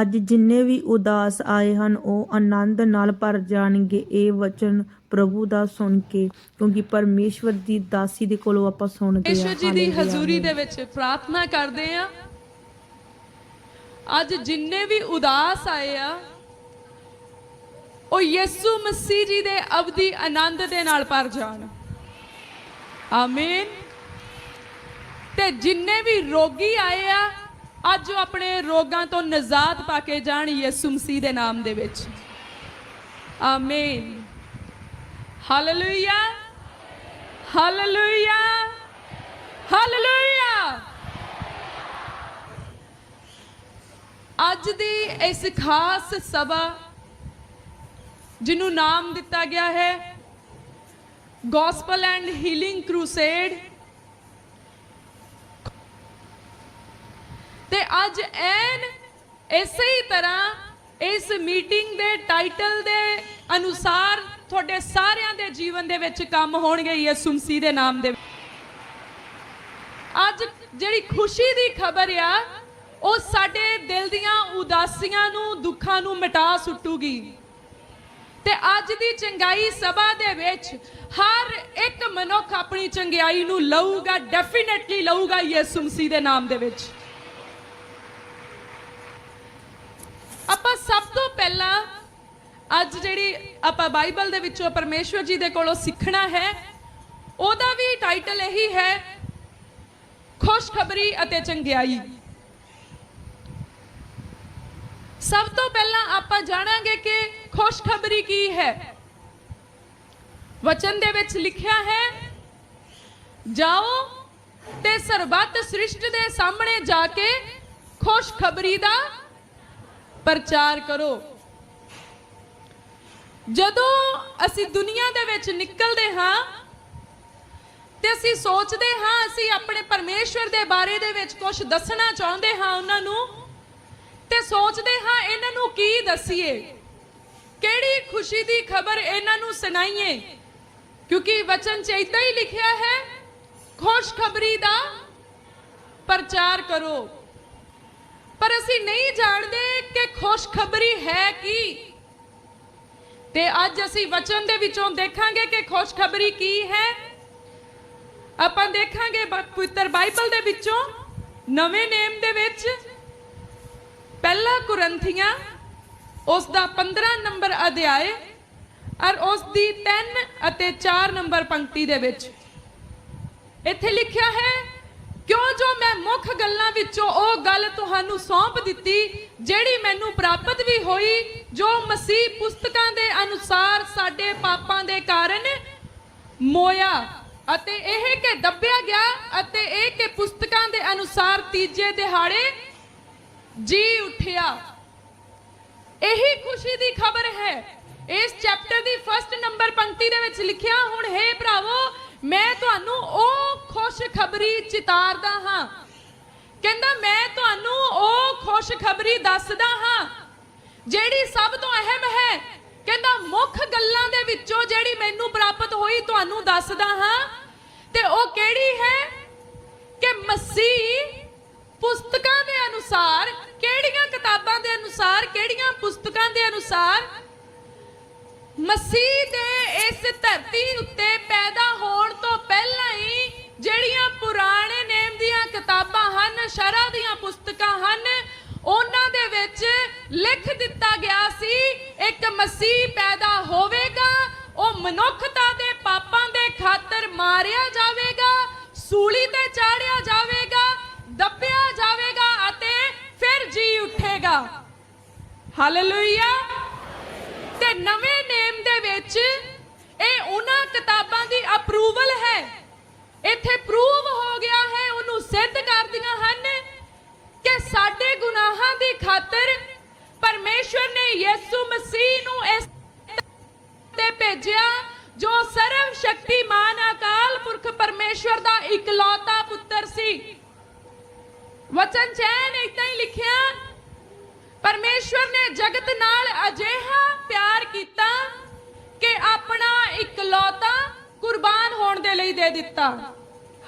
ਅੱਜ ਜਿੰਨੇ ਵੀ ਉਦਾਸ ਆਏ ਹਨ ਉਹ ਆਨੰਦ ਨਾਲ ਭਰ ਜਾਣਗੇ। ਇਹ ਵਚਨ ਪ੍ਰਭੂ ਦਾ ਸੁਣ ਕੇ ਕਿਉਂਕਿ ਪਰਮੇਸ਼ਵਰ ਦੀ ਦਾਸੀ ਦੇ ਕੋਲੋਂ ਆਪਾਂ ਸੁਣਦੇ ਹਾਂ। ਯੇਸ਼ੂ ਜੀ ਦੀ। ਹਜ਼ੂਰੀ ਦੇ ਵਿੱਚ ਪ੍ਰਾਰਥਨਾ ਕਰਦੇ ਆ ਅੱਜ ਜਿੰਨੇ ਵੀ ਉਦਾਸ ਆਏ ਆ ਉਹ ਯਿਸੂ ਮਸੀਹ ਜੀ ਦੇ ਅਬਦੀ ਆਨੰਦ ਦੇ ਨਾਲ ਭਰ ਜਾਣ। ਆਮੀਨ ਤੇ ਜਿੰਨੇ ਵੀ ਰੋਗੀ ਆਏ ਆ ਅੱਜ ਉਹ ਆਪਣੇ ਰੋਗਾਂ ਤੋਂ ਨਜ਼ਾਦ ਪਾ ਕੇ ਜਾਣ ਯਿਸੂ ਮਸੀਹ ਦੇ ਨਾਮ ਦੇ ਵਿੱਚ। ਆਮੀਨ ਹਾਲੇਲੂਇਆ ਹਾਲੇਲੂਇਆ ਹਾਲੇਲੂਇਆ ਅੱਜ ਦੀ ਇਸ ਖਾਸ ਸਭਾ ਜਿਹਨੂੰ ਨਾਮ ਦਿੱਤਾ ਗਿਆ ਹੈ ਗੋਸਪਲ ਐਂਡ ਹੀਲਿੰਗ ਕਰੂਸੇਡ ਅੱਜ ਐਨ ਇਸੇ ਹੀ ਤਰ੍ਹਾਂ ਇਸ ਮੀਟਿੰਗ ਦੇ ਟਾਈਟਲ ਦੇ ਅਨੁਸਾਰ ਤੁਹਾਡੇ ਸਾਰਿਆਂ ਦੇ ਜੀਵਨ ਦੇ ਵਿੱਚ ਕੰਮ ਹੋਣਗੇ ਯਿਸੂ ਮਸੀਹ ਦੇ ਨਾਮ ਦੇ ਅੱਜ ਜਿਹੜੀ ਖੁਸ਼ੀ ਦੀ ਖਬਰ ਆ, ਉਹ ਸਾਡੇ ਦਿਲ ਦੀਆਂ ਉਦਾਸੀਆਂ ਨੂੰ, ਦੁੱਖਾਂ ਨੂੰ ਮਿਟਾ ਸੁੱਟੂਗੀ। ਤੇ ਅੱਜ ਦੀ ਚੰਗਾਈ ਸਭਾ ਦੇ ਵਿੱਚ ਹਰ ਇੱਕ ਮਨੁੱਖ ਆਪਣੀ ਚੰਗਿਆਈ ਨੂੰ ਲਊਗਾ ਡੈਫੀਨਿਟਲੀ ਲਊਗਾ ਯਿਸੂ ਮਸੀਹ ਦੇ ਨਾਮ ਦੇ ਵਿੱਚ। ਆਪਾਂ ਸਭ ਤੋਂ ਪਹਿਲਾਂ ਅੱਜ ਜਿਹੜੀ ਆਪਾਂ ਬਾਈਬਲ ਦੇ ਵਿੱਚੋਂ ਪਰਮੇਸ਼ਵਰ ਜੀ ਦੇ ਕੋਲੋਂ ਸਿੱਖਣਾ ਹੈ, ਉਹਦਾ ਵੀ ਟਾਈਟਲ ਇਹੀ ਹੈ, ਖੁਸ਼ਖਬਰੀ ਅਤੇ ਚੰਗਿਆਈ। ਸਭ ਤੋਂ ਪਹਿਲਾਂ ਆਪਾਂ ਜਾਣਾਂਗੇ ਕਿ ਖੁਸ਼ਖਬਰੀ ਕੀ ਹੈ। ਵਚਨ ਦੇ ਵਿੱਚ ਲਿਖਿਆ ਹੈ, ਜਾਓ ਤੇ ਸਰਬੱਤ ਸ੍ਰਿਸ਼ਟ ਦੇ ਸਾਹਮਣੇ ਜਾ ਕੇ ਖੁਸ਼ਖਬਰੀ ਦਾ ਪ੍ਰਚਾਰ ਕਰੋ। ਜਦੋਂ ਅਸੀਂ ਦੁਨੀਆ ਦੇ ਵਿੱਚ ਨਿਕਲਦੇ ਹਾਂ, ਤੇ ਅਸੀਂ ਸੋਚਦੇ ਹਾਂ, ਅਸੀਂ ਆਪਣੇ ਪਰਮੇਸ਼ਵਰ ਦੇ ਬਾਰੇ ਦੇ ਵਿੱਚ ਕੁਝ ਦੱਸਣਾ ਚਾਹੁੰਦੇ ਹਾਂ ਉਹਨਾਂ ਨੂੰ, ਤੇ ਸੋਚਦੇ ਹਾਂ ਇਹਨਾਂ ਨੂੰ ਕੀ ਦਸੀਏ? ਕਿਹੜੀ ਖੁਸ਼ੀ ਦੀ ਖਬਰ ਇਹਨਾਂ ਨੂੰ ਸੁਣਾਈਏ? ਕਿਉਂਕਿ ਵਚਨ ਚ ਇਦਾਂ ਹੀ ਲਿਖਿਆ ਹੈ, ਖੁਸ਼ਖਬਰੀ ਦਾ ਪ੍ਰਚਾਰ ਕਰੋ। ਪਰ ਅਸੀਂ ਨਹੀਂ ਜਾਣਦੇ ਕਿ ਖੁਸ਼ਖਬਰੀ ਹੈ ਕੀ ਤੇ ਅੱਜ ਅਸੀਂ ਵਚਨ ਦੇ ਵਿੱਚੋਂ ਦੇਖਾਂਗੇ ਕਿ ਖੁਸ਼ਖਬਰੀ ਕੀ ਹੈ ਆਪਾਂ ਦੇਖਾਂਗੇ ਬ- ਪਵਿੱਤਰ ਬਾਈਬਲ ਦੇ ਵਿੱਚੋਂ ਨਵੇਂ ਨੇਮ ਦੇ ਵਿੱਚ ਪਹਿਲਾ ਕੁਰੰਥੀਆਂ ਉਸ ਦਾ 15 ਨੰਬਰ ਅਧਿਆਇ ਔਰ ਉਸ ਦੀ 3 ਅਤੇ 4 ਨੰਬਰ ਪੰਕਤੀ ਦੇ ਵਿੱਚ ਇੱਥੇ ਲਿਖਿਆ ਹੈ ਕਿਉਂ ਜੋ ਮੈਂ ਮੁੱਖ ਗੱਲਾਂ ਵਿੱਚੋਂ ਉਹ ਗੱਲ ਤੁਹਾਨੂੰ ਸੌਂਪ ਦਿੱਤੀ, ਜਿਹੜੀ ਮੈਨੂੰ ਪ੍ਰਾਪਤ ਵੀ ਹੋਈ, ਜੋ ਮਸੀਹ ਪੁਸਤਕਾਂ ਦੇ ਅਨੁਸਾਰ ਸਾਡੇ ਪਾਪਾਂ ਦੇ ਕਾਰਨ ਮੋਇਆ ਅਤੇ ਇਹ ਕਿ ਦੱਬਿਆ ਗਿਆ ਅਤੇ ਇਹ ਕਿ ਪੁਸਤਕਾਂ ਦੇ ਅਨੁਸਾਰ ਤੀਜੇ ਦਿਹਾੜੇ ਜੀ ਉੱਠਿਆ। ਇਹੀ ਖੁਸ਼ੀ ਦੀ ਖਬਰ ਹੈ। ਇਸ ਚੈਪਟਰ ਦੀ ਫਸਟ ਨੰਬਰ ਪੰਕਤੀ ਦੇ ਵਿੱਚ ਲਿਖਿਆ, ਹੁਣ ਹੈ ਭਰਾਵੋ, ਮੈਂ ਤੁਹਾਨੂੰ ਉਹ ਖੁਸ਼ਖਬਰੀ ਚਿਤਾਰਦਾ ਹਾਂ। ਕਹਿੰਦਾ, ਮੈਂ ਤੁਹਾਨੂੰ ਉਹ ਖੁਸ਼ਖਬਰੀ ਦੱਸਦਾ ਹਾਂ, ਜਿਹੜੀ ਸਭ ਤੋਂ ਅਹਿਮ ਹੈ। ਕਹਿੰਦਾ, ਮੁੱਖ ਗੱਲਾਂ ਦੇ ਵਿੱਚੋਂ ਜਿਹੜੀ ਮੈਨੂੰ ਪ੍ਰਾਪਤ ਹੋਈ ਤੁਹਾਨੂੰ ਦੱਸਦਾ ਹਾਂ। ਤੇ ਉਹ ਕਿਹੜੀ ਹੈ? ਕਿ ਮਸੀਹ ਪੁਸਤਕਾਂ ਦੇ ਅਨੁਸਾਰ, ਕਿਹੜੀਆਂ ਕਿਤਾਬਾਂ ਦੇ ਅਨੁਸਾਰ, ਕਿਹੜੀਆਂ ਪੁਸਤਕਾਂ ਦੇ ਅਨੁਸਾਰ ਮਸੀਹ ਦੇ ਇਸ ਧਰਤੀ ਉੱਤੇ ਪੈਦਾ ਹੋਣ ਤੋਂ ਪਹਿਲਾਂ ਹੀ ਜਿਹੜੀਆਂ ਪੁਰਾਣੇ ਨੇਮ ਦੀਆਂ ਕਿਤਾਬਾਂ ਹਨ, ਸ਼ਰ੍ਹਾ ਦੀਆਂ ਪੁਸਤਕਾਂ ਹਨ, ਉਹਨਾਂ ਦੇ ਵਿੱਚ ਲਿਖ ਦਿੱਤਾ ਗਿਆ ਸੀ, ਇੱਕ ਮਸੀਹ ਪੈਦਾ ਹੋਵੇਗਾ, ਉਹ ਮਨੁੱਖਤਾ ਦੇ ਪਾਪਾਂ ਦੇ ਖਾਤਰ ਮਾਰਿਆ ਜਾਵੇਗਾ, ਸੂਲੀ ਤੇ ਚਾੜਿਆ ਜਾਵੇਗਾ, ਦੱਬਿਆ ਜਾਵੇਗਾ ਅਤੇ ਫਿਰ ਜੀ ਉੱਠੇਗਾ। ਹਾਲੇਲੂਇਆ ਤੇ ਨਵੇਂ ਨੇਮ ਦੇ ਵਿੱਚ ਇਹ ਉਹਨਾਂ ਕਿਤਾਬਾਂ ਦੀ ਅਪਰੂਵਲ ਹੈ। ਇੱਥੇ ਪ੍ਰੂਵ ਹੋ ਗਿਆ ਹੈ, ਉਹਨੂੰ ਸਿੱਧ ਕਰਦੀਆਂ ਹਨ ਕਿ ਸਾਡੇ ਗੁਨਾਹਾਂ ਦੀ ਖਾਤਰ ਪਰਮੇਸ਼ਵਰ ਨੇ ਯਿਸੂ ਮਸੀਹ ਨੂੰ ਇਸ ਤੇ ਭੇਜਿਆ, ਜੋ ਸਰਵ ਸ਼ਕਤੀਮਾਨ ਅਕਾਲ ਪੁਰਖ ਪਰਮੇਸ਼ਵਰ ਦਾ ਇਕਲੌਤਾ ਪੁੱਤਰ ਸੀ। ਵਚਨ ਚੈਨ ਇਦਾਂ ਹੀ ਲਿਖਿਆ, ਪਰਮੇਸ਼ਵਰ ਨੇ ਜਗਤ ਨਾਲ ਅਜਿਹਾ ਪਿਆਰ ਕੀਤਾ ਕਿ ਆਪਣਾ ਇਕਲੌਤਾ ਕੁਰਬਾਨ ਹੋਣ ਦੇ ਲਈ ਦੇ ਦਿੱਤਾ।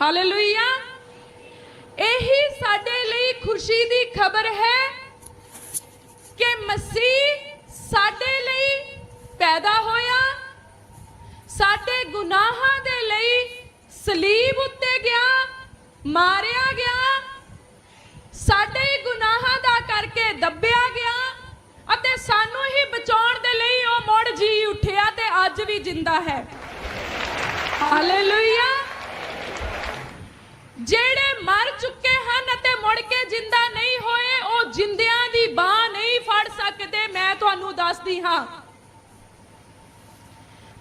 ਹਾਲੇਲੂਇਆ ਇਹੀ ਸਾਡੇ ਲਈ ਖੁਸ਼ੀ ਦੀ ਖਬਰ ਹੈ ਕਿ ਮਸੀਹ ਸਾਡੇ ਲਈ ਪੈਦਾ ਹੋਇਆ। ਸਾਡੇ ਗੁਨਾਹਾਂ ਦੇ ਲਈ ਸਲੀਬ ਉੱਤੇ ਗਿਆ, ਮਾਰਿਆ ਗਿਆ। ਸਾਡੇ ਗੁਨਾਹਾਂ ਦਾ ਕਰਕੇ ਦੱਬਿਆ ਗਿਆ ਅਤੇ ਸਾਨੂੰ ਹੀ ਬਚਾਉਣ ਦੇ ਲਈ ਉਹ ਮੁੜ ਜੀ ਉੱਠਿਆ ਤੇ ਅੱਜ ਵੀ ਜਿੰਦਾ ਹੈ। ਹਾਲੇਲੂਇਆ ਜਿਹੜੇ ਮਰ ਚੁੱਕੇ ਹਨ ਅਤੇ ਮੁੜ ਕੇ ਜਿੰਦਾ ਨਹੀਂ ਹੋਏ, ਉਹ ਜਿੰਦਿਆਂ ਦੀ ਬਾਹ ਨਹੀਂ ਫੜ ਸਕਦੇ, ਮੈਂ ਤੁਹਾਨੂੰ ਦੱਸਦੀ ਹਾਂ।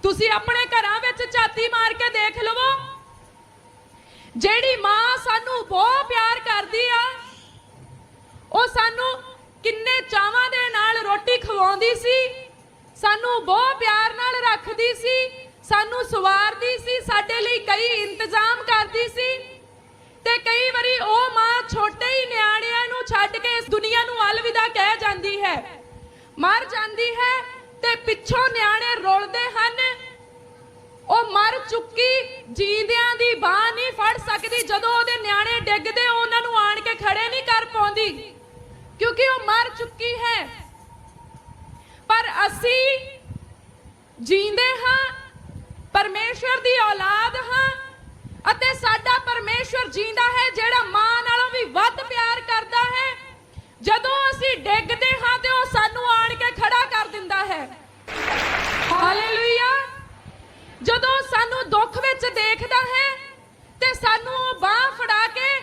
ਤੁਸੀਂ ਆਪਣੇ ਘਰਾਂ ਵਿੱਚ ਝਾਤੀ ਮਾਰ ਕੇ ਦੇਖ ਲਵੋ। ਜਿਹੜੀ ਮਾਂ ਸਾਨੂੰ ਬਹੁਤ ਪਿਆਰ ਕਰਦੀ ਆ, ਉਹ ਸਾਨੂੰ ਕਿੰਨੇ ਚਾਵਾਂ ਦੇ ਨਾਲ ਰੋਟੀ ਖਵਾਉਂਦੀ ਸੀ, ਸਾਨੂੰ ਬਹੁਤ ਪਿਆਰ ਨਾਲ ਰੱਖਦੀ ਸੀ। ਸਾਨੂੰ ਸਵਾਰਦੀ ਸੀ, ਸਾਡੇ ਲਈ ਕਈ ਇੰਤਜ਼ਾਮ ਕਰਦੀ ਸੀ ਤੇ ਕਈ ਵਾਰੀ ਉਹ ਮਾਂ ਛੋਟੇ ਹੀ ਨਿਆਣਿਆਂ ਨੂੰ ਛੱਡ ਕੇ ਇਸ ਦੁਨੀਆ ਨੂੰ ਅਲਵਿਦਾ ਕਹਿ ਜਾਂਦੀ ਹੈ। ਮਰ ਜਾਂਦੀ ਹੈ ਤੇ ਪਿੱਛੋਂ ਨਿਆਣੇ ਰੋਲਦੇ ਹਨ। ਉਹ ਮਰ ਚੁੱਕੀ, ਜੀਂਦਿਆਂ ਦੀ ਬਾਹ ਨਹੀਂ ਫੜ ਸਕਦੀ। ਜਦੋਂ ਉਹਦੇ ਨਿਆਣੇ ਡਿੱਗਦੇ, ਉਹਨਾਂ ਨੂੰ ਆਣ ਕੇ ਖੜੇ ਨਹੀਂ ਕਰ ਪਾਉਂਦੀ, ਕਿਉਂਕਿ ਉਹ ਮਰ ਚੁੱਕੀ ਹੈ। ਪਰ ਅਸੀਂ ਜੀਂਦੇ ਹਾਂ ਪਰਮੇਸ਼ਵਰ ਦੀ ਔਲਾਦ, ਹਾਂ। ਅਤੇ ਸਾਡਾ ਪਰਮੇਸ਼ਵਰ ਜੀਂਦਾ ਹੈ, ਜਿਹੜਾ ਮਾਂ ਨਾਲੋਂ ਵੀ ਵੱਧ ਪਿਆਰ ਕਰਦਾ ਹੈ। ਜਦੋਂ ਅਸੀਂ ਡਿੱਗਦੇ ਹਾਂ ਤੇ ਉਹ ਸਾਨੂੰ ਆਣ ਕੇ ਖੜਾ ਕਰ ਦਿੰਦਾ ਹੈ। ਹਾਲੇਲੂਇਆ ਜਦੋਂ ਸਾਨੂੰ ਦੁੱਖ ਵਿੱਚ ਦੇਖਦਾ ਹੈ ਤੇ ਸਾਨੂੰ ਉਹ ਬਾਹ ਫੜਾ ਕੇ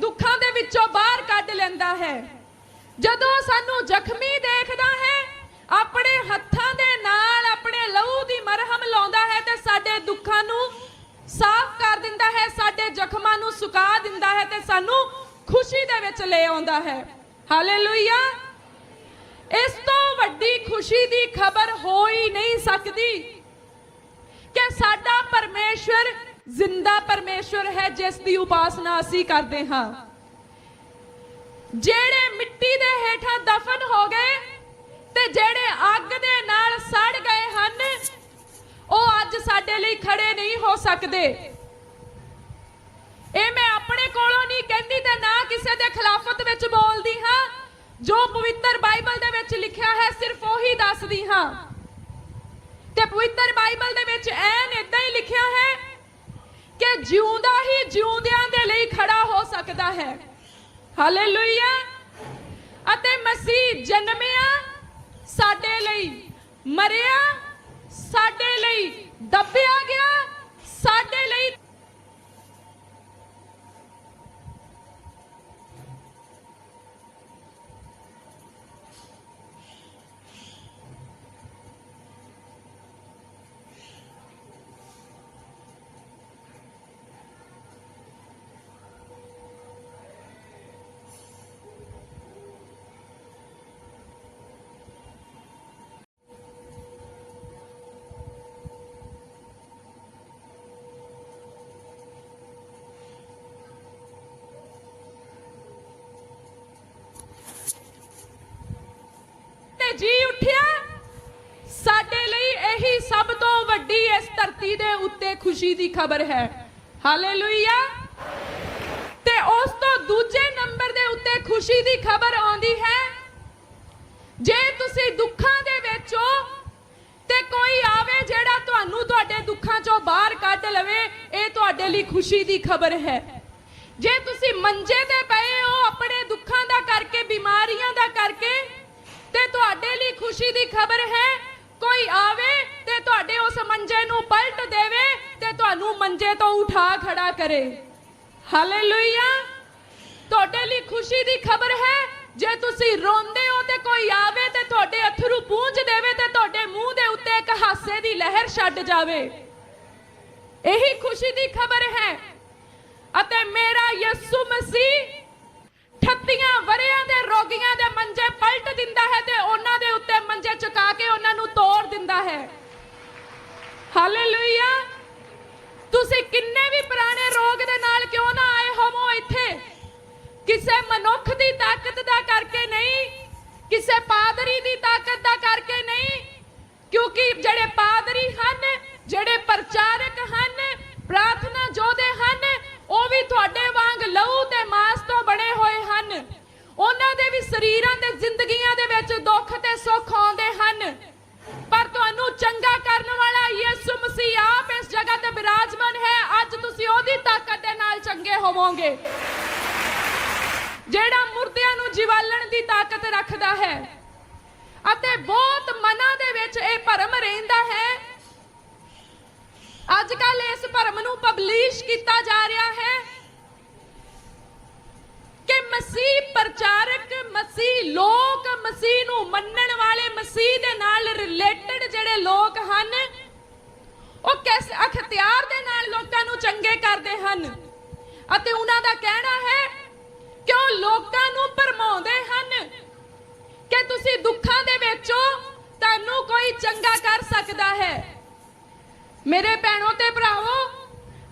ਦੁੱਖਾਂ ਦੇ ਵਿੱਚੋਂ ਬਾਹਰ ਕੱਢ ਲੈਂਦਾ ਹੈ। ਜਦੋਂ ਸਾਨੂੰ ਜ਼ਖਮੀ ਦੇਖਦਾ ਹੈ, ਆਪਣੇ ਹੱਥਾਂ ਦੇ ਮਰਹਮ ਹੈ ਤੇ ਸਾਡੇ ਦੁੱਖਾਂ ਨੂੰ ਸਾਫ਼ ਕਰ ਦਿੰਦਾ ਹੈ, ਸਾਡੇ ਜ਼ਖਮਾਂ ਨੂੰ ਸੁਕਾ ਦਿੰਦਾ ਹੈ ਤੇ ਸਾਨੂੰ ਖੁਸ਼ੀ ਦੇ ਵਿੱਚ ਲੈ ਆਉਂਦਾ ਹੈ। ਹਾਲੇਲੂਇਆ ਇਸ ਤੋਂ ਵੱਡੀ ਖੁਸ਼ੀ ਦੀ ਖਬਰ ਹੋ ਹੀ ਨਹੀਂ ਸਕਦੀ ਕਿ ਸਾਡਾ ਪਰਮੇਸ਼ਵਰ ਜ਼ਿੰਦਾ ਪਰਮੇਸ਼ਵਰ ਹੈ, ਜਿਸ ਦੀ ਉਪਾਸਨਾ ਅਸੀਂ ਕਰਦੇ ਹਾਂ। ਜਿਹੜੇ ਮਿੱਟੀ ਦੇ ਹੇਠਾਂ ਦਫਨ ਹੋ ਗਏ ਤੇ ਜਿਹੜੇ ਅੱਗ ਦੇ ਨਾਲ ਸੜ ਗਏ ਹਨ ਉਹ ਅੱਜ ਸਾਡੇ ਲਈ ਖੜੇ ਨਹੀਂ ਹੋ ਸਕਦੇ। ਇਹ ਮੈਂ ਆਪਣੇ ਕੋਲੋਂ ਨਹੀਂ ਕਹਿੰਦੀ ਤੇ ਨਾ ਕਿਸੇ ਦੇ ਖਿਲਾਫਤ ਵਿੱਚ ਬੋਲਦੀ ਹਾਂ। ਜੋ ਪਵਿੱਤਰ ਬਾਈਬਲ ਦੇ ਵਿੱਚ ਲਿਖਿਆ ਹੈ, ਸਿਰਫ ਉਹੀ ਦੱਸਦੀ ਹਾਂ। ਤੇ ਪਵਿੱਤਰ ਬਾਈਬਲ ਦੇ ਵਿੱਚ ਐਨ ਇਦਾਂ ਹੀ ਲਿਖਿਆ ਹੈ ਕਿ ਜਿਉਂਦਾ ਹੀ ਜਿਉਂਦਿਆਂ ਦੇ ਲਈ ਖੜਾ ਹੋ ਸਕਦਾ ਹੈ। ਹਾਲੇਲੂਇਆ ਅਤੇ ਮਸੀਹ ਜਨਮਿਆ ਸਾਡੇ ਲਈ, ਮਰਿਆ ਸਾਡੇ ਲਈ ਦੱਬਿਆ ਗਿਆ ਸਾਡੇ ਲਈ ਤੇ ਜੀ ਉੱਠਿਆ। ਸਾਡੇ ਲਈ ਇਹੀ ਸਭ ਤੋਂ ਵੱਡੀ ਇਸ ਧਰਤੀ ਦੇ ਉੱਤੇ ਖੁਸ਼ੀ ਦੀ ਖਬਰ ਹੈ। ਹਾਲੇਲੂਇਆ। ਤੇ ਉਸ ਤੋਂ ਦੂਜੇ ਨੰਬਰ ਦੇ ਉੱਤੇ ਖੁਸ਼ੀ ਦੀ ਖਬਰ ਆਉਂਦੀ ਹੈ। ਜੇ ਤੁਸੀਂ ਦੁੱਖਾਂ ਦੇ ਵਿੱਚ ਹੋ, ਤੇ ਕੋਈ ਆਵੇ ਜਿਹੜਾ ਤੁਹਾਨੂੰ ਤੁਹਾਡੇ ਦੁੱਖਾਂ ਚੋਂ ਬਾਹਰ ਕੱਢ ਲਵੇ, ਇਹ ਤੁਹਾਡੇ ਲਈ ਖੁਸ਼ੀ ਦੀ ਖਬਰ ਹੈ। ਜੇ ਤੁਸੀਂ ਮੰਜੇ ਤੇ ਪਏ ਹੋ, ਆਪਣੇ ਦੁੱਖਾਂ ਦਾ ਕਰਕੇ, ਬਿਮਾਰੀਆਂ ਦਾ ਕਰਕੇ ਖੁਸ਼ੀ ਦੀ ਖਬਰ ਹੈ, ਕੋਈ ਆਵੇ ਤੇ ਤੁਹਾਡੇ ਉਸ ਮੰਜੇ ਨੂੰ ਪਲਟ ਦੇਵੇ ਤੇ ਤੁਹਾਨੂੰ ਮੰਜੇ ਤੋਂ ਉਠਾ ਖੜਾ ਕਰੇ। ਹਾਲੇਲੂਇਆ ਤੁਹਾਡੇ ਲਈ ਖੁਸ਼ੀ ਦੀ ਖਬਰ ਹੈ, ਜੇ ਤੁਸੀਂ ਰੋਂਦੇ ਹੋ ਤੇ ਕੋਈ ਆਵੇ ਤੇ ਤੁਹਾਡੇ ਅਥਰੂ ਪੂੰਝ ਦੇਵੇ ਤੇ ਤੁਹਾਡੇ ਮੂੰਹ ਦੇ ਉੱਤੇ ਇੱਕ ਹਾਸੇ ਦੀ ਲਹਿਰ ਛੱਡ ਜਾਵੇ। ਇਹੀ ਖੁਸ਼ੀ ਦੀ ਖਬਰ ਹੈ। ਅਤੇ ਮੇਰਾ ਯਿਸੂ ਮਸੀਹ 38 ਵਰਿਆਂ ਦੇ, ਰੋਗੀਆਂ ਦੇ ਮੰਜੇ ਪਲਟ ਦਿੰਦਾ ਹੈ ਤੇ ਉਹਨਾਂ ਦੇ ਉੱਤੇ ਮੰਜੇ ਚੁਕਾ ਕੇ ਉਹਨਾਂ ਨੂੰ ਤੋੜ ਦਿੰਦਾ ਹੈ। ਹਾਲੇਲੂਇਆ ਤੁਸੀਂ ਕਿੰਨੇ ਵੀ ਪੁਰਾਣੇ ਰੋਗ ਦੇ ਨਾਲ ਕਿਉਂ ਨਾ ਆਏ ਹੋਵੋ ਇੱਥੇ? ਕਿਸੇ ਮਨੁੱਖ ਦੀ ਤਾਕਤ ਦਾ ਕਰਕੇ ਨਹੀਂ, ਕਿਸੇ ਪਾਦਰੀ ਦੀ ਤਾਕਤ ਦਾ ਕਰਕੇ ਨਹੀਂ, ਕਿਉਂਕਿ ਜਿਹੜੇ ਪਾਦਰੀ ਹਨ, ਜਿਹੜੇ ਪ੍ਰਚਾਰਕ ਹਨ, ਪ੍ਰਾਰਥਨਾ ਯੋਧੇ ਹਨ ਉਹ ਵੀ ਤੁਹਾਡੇ ਵਾਂਗ ਲਹੂ ਤੇ ਮਾਸ ਤੋਂ ਬਣੇ ਹੋਏ ਹਨ। ਉਹਨਾਂ ਦੇ ਵੀ ਸਰੀਰਾਂ ਦੇ ਜ਼ਿੰਦਗੀਆਂ ਦੇ ਵਿੱਚ ਦੁੱਖ ਤੇ ਸੁੱਖ ਆਉਂਦੇ ਹਨ। ਪਰ ਤੁਹਾਨੂੰ ਚੰਗਾ ਕਰਨ ਵਾਲਾ ਯਿਸੂ ਮਸੀਹ ਆਪ ਇਸ ਜਗ੍ਹਾ ਤੇ ਬਿਰਾਜਮਾਨ ਹੈ। ਅੱਜ ਤੁਸੀਂ ਉਹਦੀ ਤਾਕਤ ਦੇ ਨਾਲ ਚੰਗੇ ਹੋਵੋਗੇ। ਜਿਹੜਾ ਮੁਰਦਿਆਂ ਨੂੰ ਜਿਵਾਲਣ ਦੀ ਤਾਕਤ ਰੱਖਦਾ ਹੈ। ਅਤੇ ਬਹੁਤ ਮਨਾਂ ਦੇ ਵਿੱਚ ਇਹ ਭਰਮ ਰਹਿੰਦਾ ਹੈ ਅੱਜ ਕੱਲ ਇਸ ਭਰਮ ਨੂੰ ਪਬਲਿਸ਼ ਕੀਤਾ ਜਾ ਰਿਹਾ ਹੈ ਕਿ ਮਸੀਹ ਪ੍ਰਚਾਰਕ, ਮਸੀਹ ਲੋਕ, ਮਸੀਹ ਨੂੰ ਮੰਨਣ ਵਾਲੇ, ਮਸੀਹ ਦੇ ਨਾਲ ਰਿਲੇਟਡ ਜਿਹੜੇ ਲੋਕ ਹਨ, ਉਹ ਕਿਸ ਅਖਤਿਆਰ ਦੇ ਨਾਲ ਲੋਕਾਂ ਨੂੰ ਚੰਗੇ ਕਰਦੇ ਹਨ? ਅਤੇ ਉਹਨਾਂ ਦਾ ਕਹਿਣਾ ਹੈ ਕਿ ਉਹ ਲੋਕਾਂ ਨੂੰ ਭਰਮਾਉਂਦੇ ਹਨ ਕਿ ਤੁਸੀਂ ਦੁੱਖਾਂ ਦੇ ਵਿੱਚੋਂ ਤੁਹਾਨੂੰ ਕੋਈ ਚੰਗਾ ਕਰ ਸਕਦਾ ਹੈ। ਮੇਰੇ ਭੈਣੋ ਤੇ ਭਰਾਵੋ,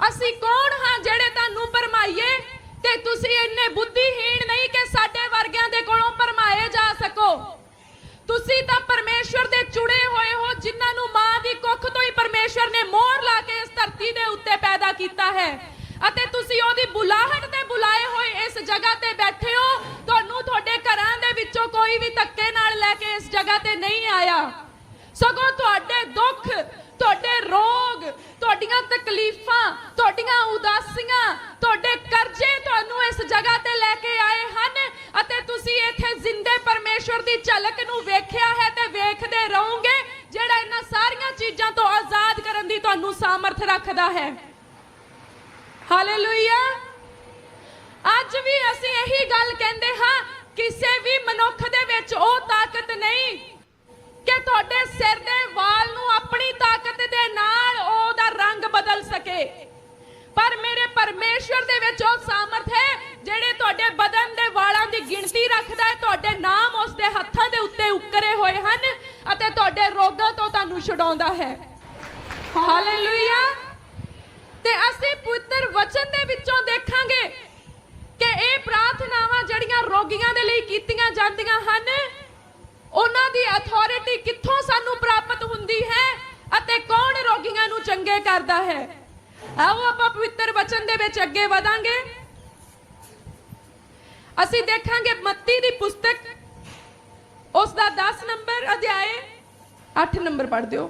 ਅਸੀਂ ਕੌਣ ਹਾਂ ਜਿਹੜੇ ਤੁਹਾਨੂੰ ਭਰਮਾਈਏ? ਤੇ ਤੁਸੀਂ ਇੰਨੇ ਬੁੱਧੀਹੀਣ ਨਹੀਂ ਕਿ ਸਾਡੇ ਵਰਗਿਆਂ ਦੇ ਕੋਲੋਂ ਭਰਮਾਏ ਜਾ ਸਕੋ? ਤੁਸੀਂ ਤਾਂ ਪਰਮੇਸ਼ਵਰ ਦੇ ਚੁੜੇ ਹੋਏ ਹੋ, ਜਿਨ੍ਹਾਂ ਨੂੰ ਮਾਂ ਦੀ ਕੁੱਖ ਤੋਂ ਹੀ ਪਰਮੇਸ਼ਵਰ ਨੇ ਮੋਹਰ ਲਾ ਕੇ ਇਸ ਧਰਤੀ ਦੇ ਉੱਤੇ ਪੈਦਾ ਕੀਤਾ ਹੈ। ਅਤੇ ਤੁਸੀਂ ਉਹਦੀ ਬੁਲਾਹਟ ਤੇ ਬੁਲਾਏ ਹੋਏ ਇਸ ਜਗ੍ਹਾ ਤੇ ਬੈਠੇ ਹੋ। ਤੁਹਾਨੂੰ ਤੁਹਾਡੇ ਘਰਾਂ ਦੇ ਵਿੱਚੋਂ ਕੋਈ ਵੀ ਧੱਕੇ ਨਾਲ ਲੈ ਕੇ ਇਸ ਜਗ੍ਹਾ ਤੇ ਨਹੀਂ ਆਇਆ। ਸਗੋਂ ਤੁਹਾਡੇ ਦੁੱਖ ਤੁਹਾਡੇ ਰੋਗ, ਤੁਹਾਡੀਆਂ ਤਕਲੀਫਾਂ, ਤੁਹਾਡੀਆਂ ਉਦਾਸੀਆਂ, ਤੁਹਾਡੇ ਕਰਜ਼ੇ ਤੁਹਾਨੂੰ ਇਸ ਜਗ੍ਹਾ ਤੇ ਲੈ ਕੇ ਆਏ ਹਨ ਅਤੇ ਤੁਸੀਂ ਇੱਥੇ ਜ਼ਿੰਦੇ ਪਰਮੇਸ਼ਵਰ ਦੀ ਝਲਕ ਨੂੰ ਵੇਖਿਆ ਹੈ ਤੇ ਵੇਖਦੇ ਰਹੋਗੇ, ਜਿਹੜਾ ਇਹਨਾਂ ਸਾਰੀਆਂ ਚੀਜ਼ਾਂ ਤੋਂ ਆਜ਼ਾਦ ਕਰਨ ਦੀ ਤੁਹਾਨੂੰ ਸਾਮਰਥ ਰੱਖਦਾ ਹੈ। ਹਾਲੇਲੂਇਆ ਅੱਜ ਵੀ ਅਸੀਂ ਇਹੀ ਗੱਲ ਕਹਿੰਦੇ ਹਾਂ, ਕਿਸੇ ਵੀ ਮਨੁੱਖ ਦੇ ਵਿੱਚ ਉਹ ਤਾਕਤ ਨਹੀਂ ਕਿ ਤੁਹਾਡੇ ਸਿਰ ਦੇ ਵਾਲ ਨੂੰ ਆਪਣੀ ਤਾਕਤ ਦੇ ਨਾਲ ਉਹਦਾ ਰੰਗ ਬਦਲ ਸਕੇ। ਪਰ ਮੇਰੇ ਪਰਮੇਸ਼ਵਰ ਦੇ ਵਿੱਚ ਉਹ ਸਾਮਰਥ ਹੈ ਜਿਹੜੇ ਤੁਹਾਡੇ ਬਦਨ ਦੇ ਵਾਲਾਂ ਦੀ ਗਿਣਤੀ ਰੱਖਦਾ ਹੈ। ਤੁਹਾਡੇ ਨਾਮ ਉਸ ਦੇ ਹੱਥਾਂ ਦੇ ਉੱਤੇ ਉੱਕਰੇ ਹੋਏ ਹਨ ਅਤੇ ਤੁਹਾਡੇ ਰੋਗਾਂ ਤੋਂ ਤੁਹਾਨੂੰ ਛਡਾਉਂਦਾ ਹੈ। ਹਾਲੇਲੂਇਆ ਤੇ ਅਸੀਂ ਪਵਿੱਤਰ ਵਚਨ ਦੇ ਵਿੱਚੋਂ ਦੇਖਾਂਗੇ ਕਿ ਇਹ ਪ੍ਰਾਰਥਨਾਵਾਂ ਜਿਹੜੀਆਂ ਰੋਗੀਆਂ ਦੇ ਲਈ ਕੀਤੀਆਂ ਜਾਂਦੀਆਂ ਹਨ ਉਹਨਾਂ ਦੀ ਅਥਾਰਟੀ ਕਿੱਥੋਂ ਸਾਨੂੰ ਪ੍ਰਾਪਤ ਹੁੰਦੀ ਹੈ ਅਤੇ ਕੌਣ ਰੋਗੀਆਂ ਨੂੰ ਚੰਗੇ ਕਰਦਾ ਹੈ? ਆਓ ਆਪਾਂ ਪਵਿੱਤਰ ਵਚਨ ਦੇ ਵਿੱਚ ਅੱਗੇ ਵਧਾਂਗੇ। ਅਸੀਂ ਦੇਖਾਂਗੇ ਮੱਤੀ ਦੀ ਪੁਸਤਕ ਉਸ ਦਾ 10 ਨੰਬਰ ਅਧਿਆਏ 8 ਨੰਬਰ ਪੜ੍ਹ ਦਿਓ।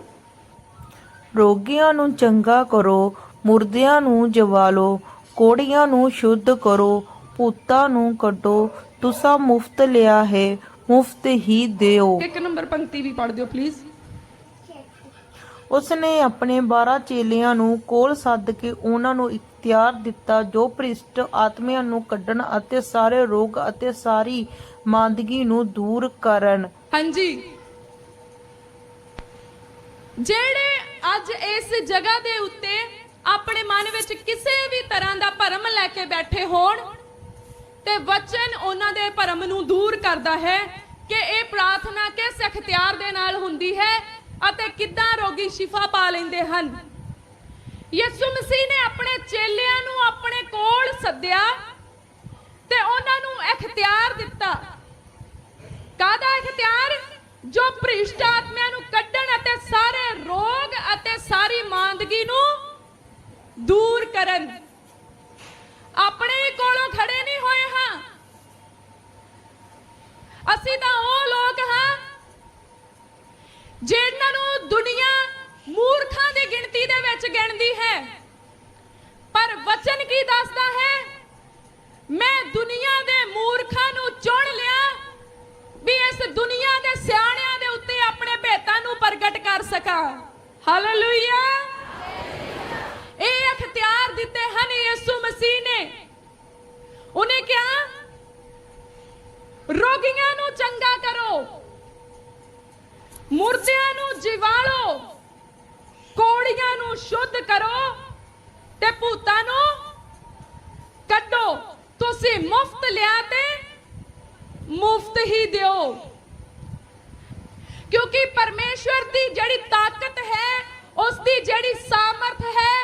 ਰੋਗੀਆਂ ਨੂੰ ਚੰਗਾ ਕਰੋ, ਮੁਰਦਿਆਂ ਨੂੰ ਜਵਾਲੋ, ਕੋੜੀਆਂ ਨੂੰ ਸ਼ੁੱਧ ਕਰੋ, ਭੂਤਾਂ ਨੂੰ ਕੱਢੋ ਤੁਸਾਂ ਮੁਫਤ ਲਿਆ ਹੈ ਮੁਫਤ ਹੀ ਦਿਓ। ਇੱਕ ਨੰਬਰ ਪੰਕਤੀ ਵੀ ਪੜ੍ਹ ਦਿਓ ਪਲੀਜ਼ ਉਸਨੇ ਆਪਣੇ 12 ਚੇਲਿਆਂ ਨੂੰ ਕੋਲ ਸੱਦ ਕੇ ਉਹਨਾਂ ਨੂੰ ਇਖਤਿਆਰ ਦਿੱਤਾ ਜੋ ਭ੍ਰਿਸ਼ਟ ਆਤਮਿਆਂ ਨੂੰ ਕੱਢਣ ਅਤੇ ਸਾਰੇ ਰੋਗ ਅਤੇ ਸਾਰੀ ਮਾਂਦਗੀ ਨੂੰ ਦੂਰ ਕਰਨ। ਹਾਂਜੀ। ਜਿਹੜੇ ਅੱਜ ਇਸ ਜਗ੍ਹਾ ਦੇ ਉੱਤੇ ਆਪਣੇ ਮਨ ਵਿੱਚ ਕਿਸੇ ਵੀ ਤਰ੍ਹਾਂ ਦਾ ਭਰਮ ਲੈ ਕੇ ਬੈਠੇ ਹੋਣ ਤੇ ਵਚਨ ਉਹਨਾਂ ਦੇ ਭਰਮ ਨੂੰ ਦੂਰ ਕਰਦਾ ਹੈ ਕਿ ਇਹ ਪ੍ਰਾਰਥਨਾ ਕਿਸ ਇਖਤਿਆਰ ਦੇ ਨਾਲ ਹੁੰਦੀ ਹੈ ਅਤੇ ਕਿੱਦਾਂ ਰੋਗੀ ਸ਼ਿਫਾ ਪਾ ਲੈਂਦੇ ਹਨ। ਯਿਸੂ ਮਸੀਹ ਨੇ ਆਪਣੇ ਚੇਲਿਆਂ ਨੂੰ ਆਪਣੇ ਕੋਲ ਸੱਦਿਆ ਤੇ ਉਹਨਾਂ ਨੂੰ ਇਖਤਿਆਰ ਦਿੱਤਾ। ਕਾਹਦਾ ਇਖਤਿਆਰ ਜੋ ਭ੍ਰਿਸ਼ਟ ਆਤਮਿਆਂ ਨੂੰ ਕੱਢਣ ਅਤੇ ਸਾਰੇ ਰੋਗ ਅਤੇ ਸਾਰੀ ਮਾਂਦਗੀ ਨੂੰ ਦੂਰ ਕਰਨ। ਆਪਣੇ ਖੜੇ ਨਹੀਂ ਹੋਏ ਹਾਂ। ਅਸੀਂ ਤਾਂ ਉਹ ਲੋਕ ਹਾਂ ਜਿਨ੍ਹਾਂ ਨੂੰ ਦੁਨੀਆ ਮੂਰਖਾਂ ਦੀ ਗਿਣਤੀ ਦੇ ਵਿੱਚ ਗਿਣਦੀ ਹੈ। ਪਰ ਵਚਨ ਕੀ ਦੱਸਦਾ ਹੈ? ਮੈਂ ਦੁਨੀਆ ਦੇ ਮੂਰਖਾਂ ਨੂੰ ਚੁਣ ਲਿਆ ਵੀ ਇਸ ਦੁਨੀਆ ਦੇ ਸਿਆਣਿਆਂ ਦੇ ਉੱਤੇ ਆਪਣੇ ਭੇਤਾਂ ਨੂੰ ਪ੍ਰਗਟ ਕਰ ਸਕਾਂ। ਹਾਲੇਲੂਇਆ ਇਹ ਅਖਤਿਆਰ ਦਿੱਤੇ ਹਨ ਯਿਸੂ ਮਸੀਹ ਨੇ। ਉਹਨੇ ਕਿਹਾ, ਰੋਗੀਆਂ ਨੂੰ ਚੰਗਾ ਕਰੋ, ਮੁਰਦਿਆਂ ਨੂੰ ਜਿਵਾਲੋ, ਕੋੜੀਆਂ ਨੂੰ ਸ਼ੁੱਧ ਕਰੋ ਤੇ ਭੂਤਾਂ ਨੂੰ ਕੱਢੋ। ਤੁਸੀਂ ਮੁਫਤ ਲਿਆ ਤੇ ਮੁਫਤ ਹੀ ਦਿਓ। ਕਿਉਂਕਿ ਪਰਮੇਸ਼ਵਰ ਦੀ ਜਿਹੜੀ ਤਾਕਤ ਹੈ, ਉਸ ਦੀ ਜਿਹੜੀ ਸਾਮਰਥ ਹੈ,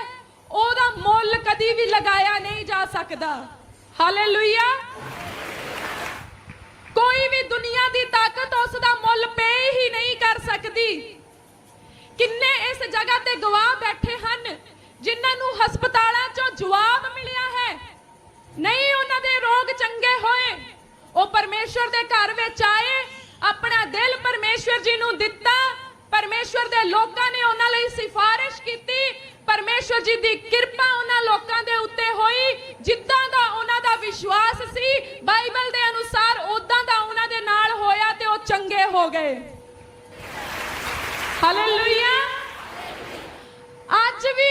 ਉਹਦਾ ਮੁੱਲ ਕਦੀ ਵੀ ਲਗਾਇਆ ਨਹੀਂ ਜਾ ਸਕਦਾ। ਹਾਲੇਲੂਇਆ। ਕੋਈ ਵੀ ਦੁਨੀਆ ਦੀ ਤਾਕਤ ਉਸ ਦਾ ਮੁੱਲ ਪੇ ਹੀ ਨਹੀਂ ਕਰ ਸਕਦੀ। ਕਿੰਨੇ ਇਸ ਜਗ੍ਹਾ ਤੇ ਗਵਾਹ ਬੈਠੇ ਹਨ ਜਿਨ੍ਹਾਂ ਨੂੰ ਹਸਪਤਾਲਾਂ 'ਚੋਂ ਜਵਾਬ ਮਿਲਿਆ ਹੈ। ਨਹੀਂ ਉਹਨਾਂ ਦੇ ਰੋਗ ਚੰਗੇ ਹੋਏ। ਉਹ ਪਰਮੇਸ਼ਵਰ ਦੇ ਘਰ ਵਿੱਚ ਆਏ, ਆਪਣਾ ਦਿਲ ਪਰਮੇਸ਼ਵਰ ਜੀ ਨੂੰ ਦਿੱਤਾ। ਪਰਮੇਸ਼ਵਰ ਦੇ ਲੋਕਾਂ ਨੇ ਉਹਨਾਂ ਲਈ ਸਿਫਾਰਿਸ਼ ਕੀਤੀ। ਪਰਮੇਸ਼ਵਰ ਜੀ ਦੀ ਕਿਰਪਾ ਉਹਨਾਂ ਲੋਕਾਂ ਦੇ ਉੱਤੇ ਹੋਈ, ਜਿੱਦਾਂ ਦਾ ਉਹਨਾਂ ਦਾ ਵਿਸ਼ਵਾਸ ਸੀ, ਬਾਈਬਲ ਦੇ ਅਨੁਸਾਰ ਉਦਾਂ ਦਾ ਉਹਨਾਂ ਦੇ ਨਾਲ ਹੋਇਆ ਤੇ ਉਹ ਚੰਗੇ ਹੋ ਗਏ। ਹਾਲੇਲੂਇਆ ਅੱਜ ਵੀ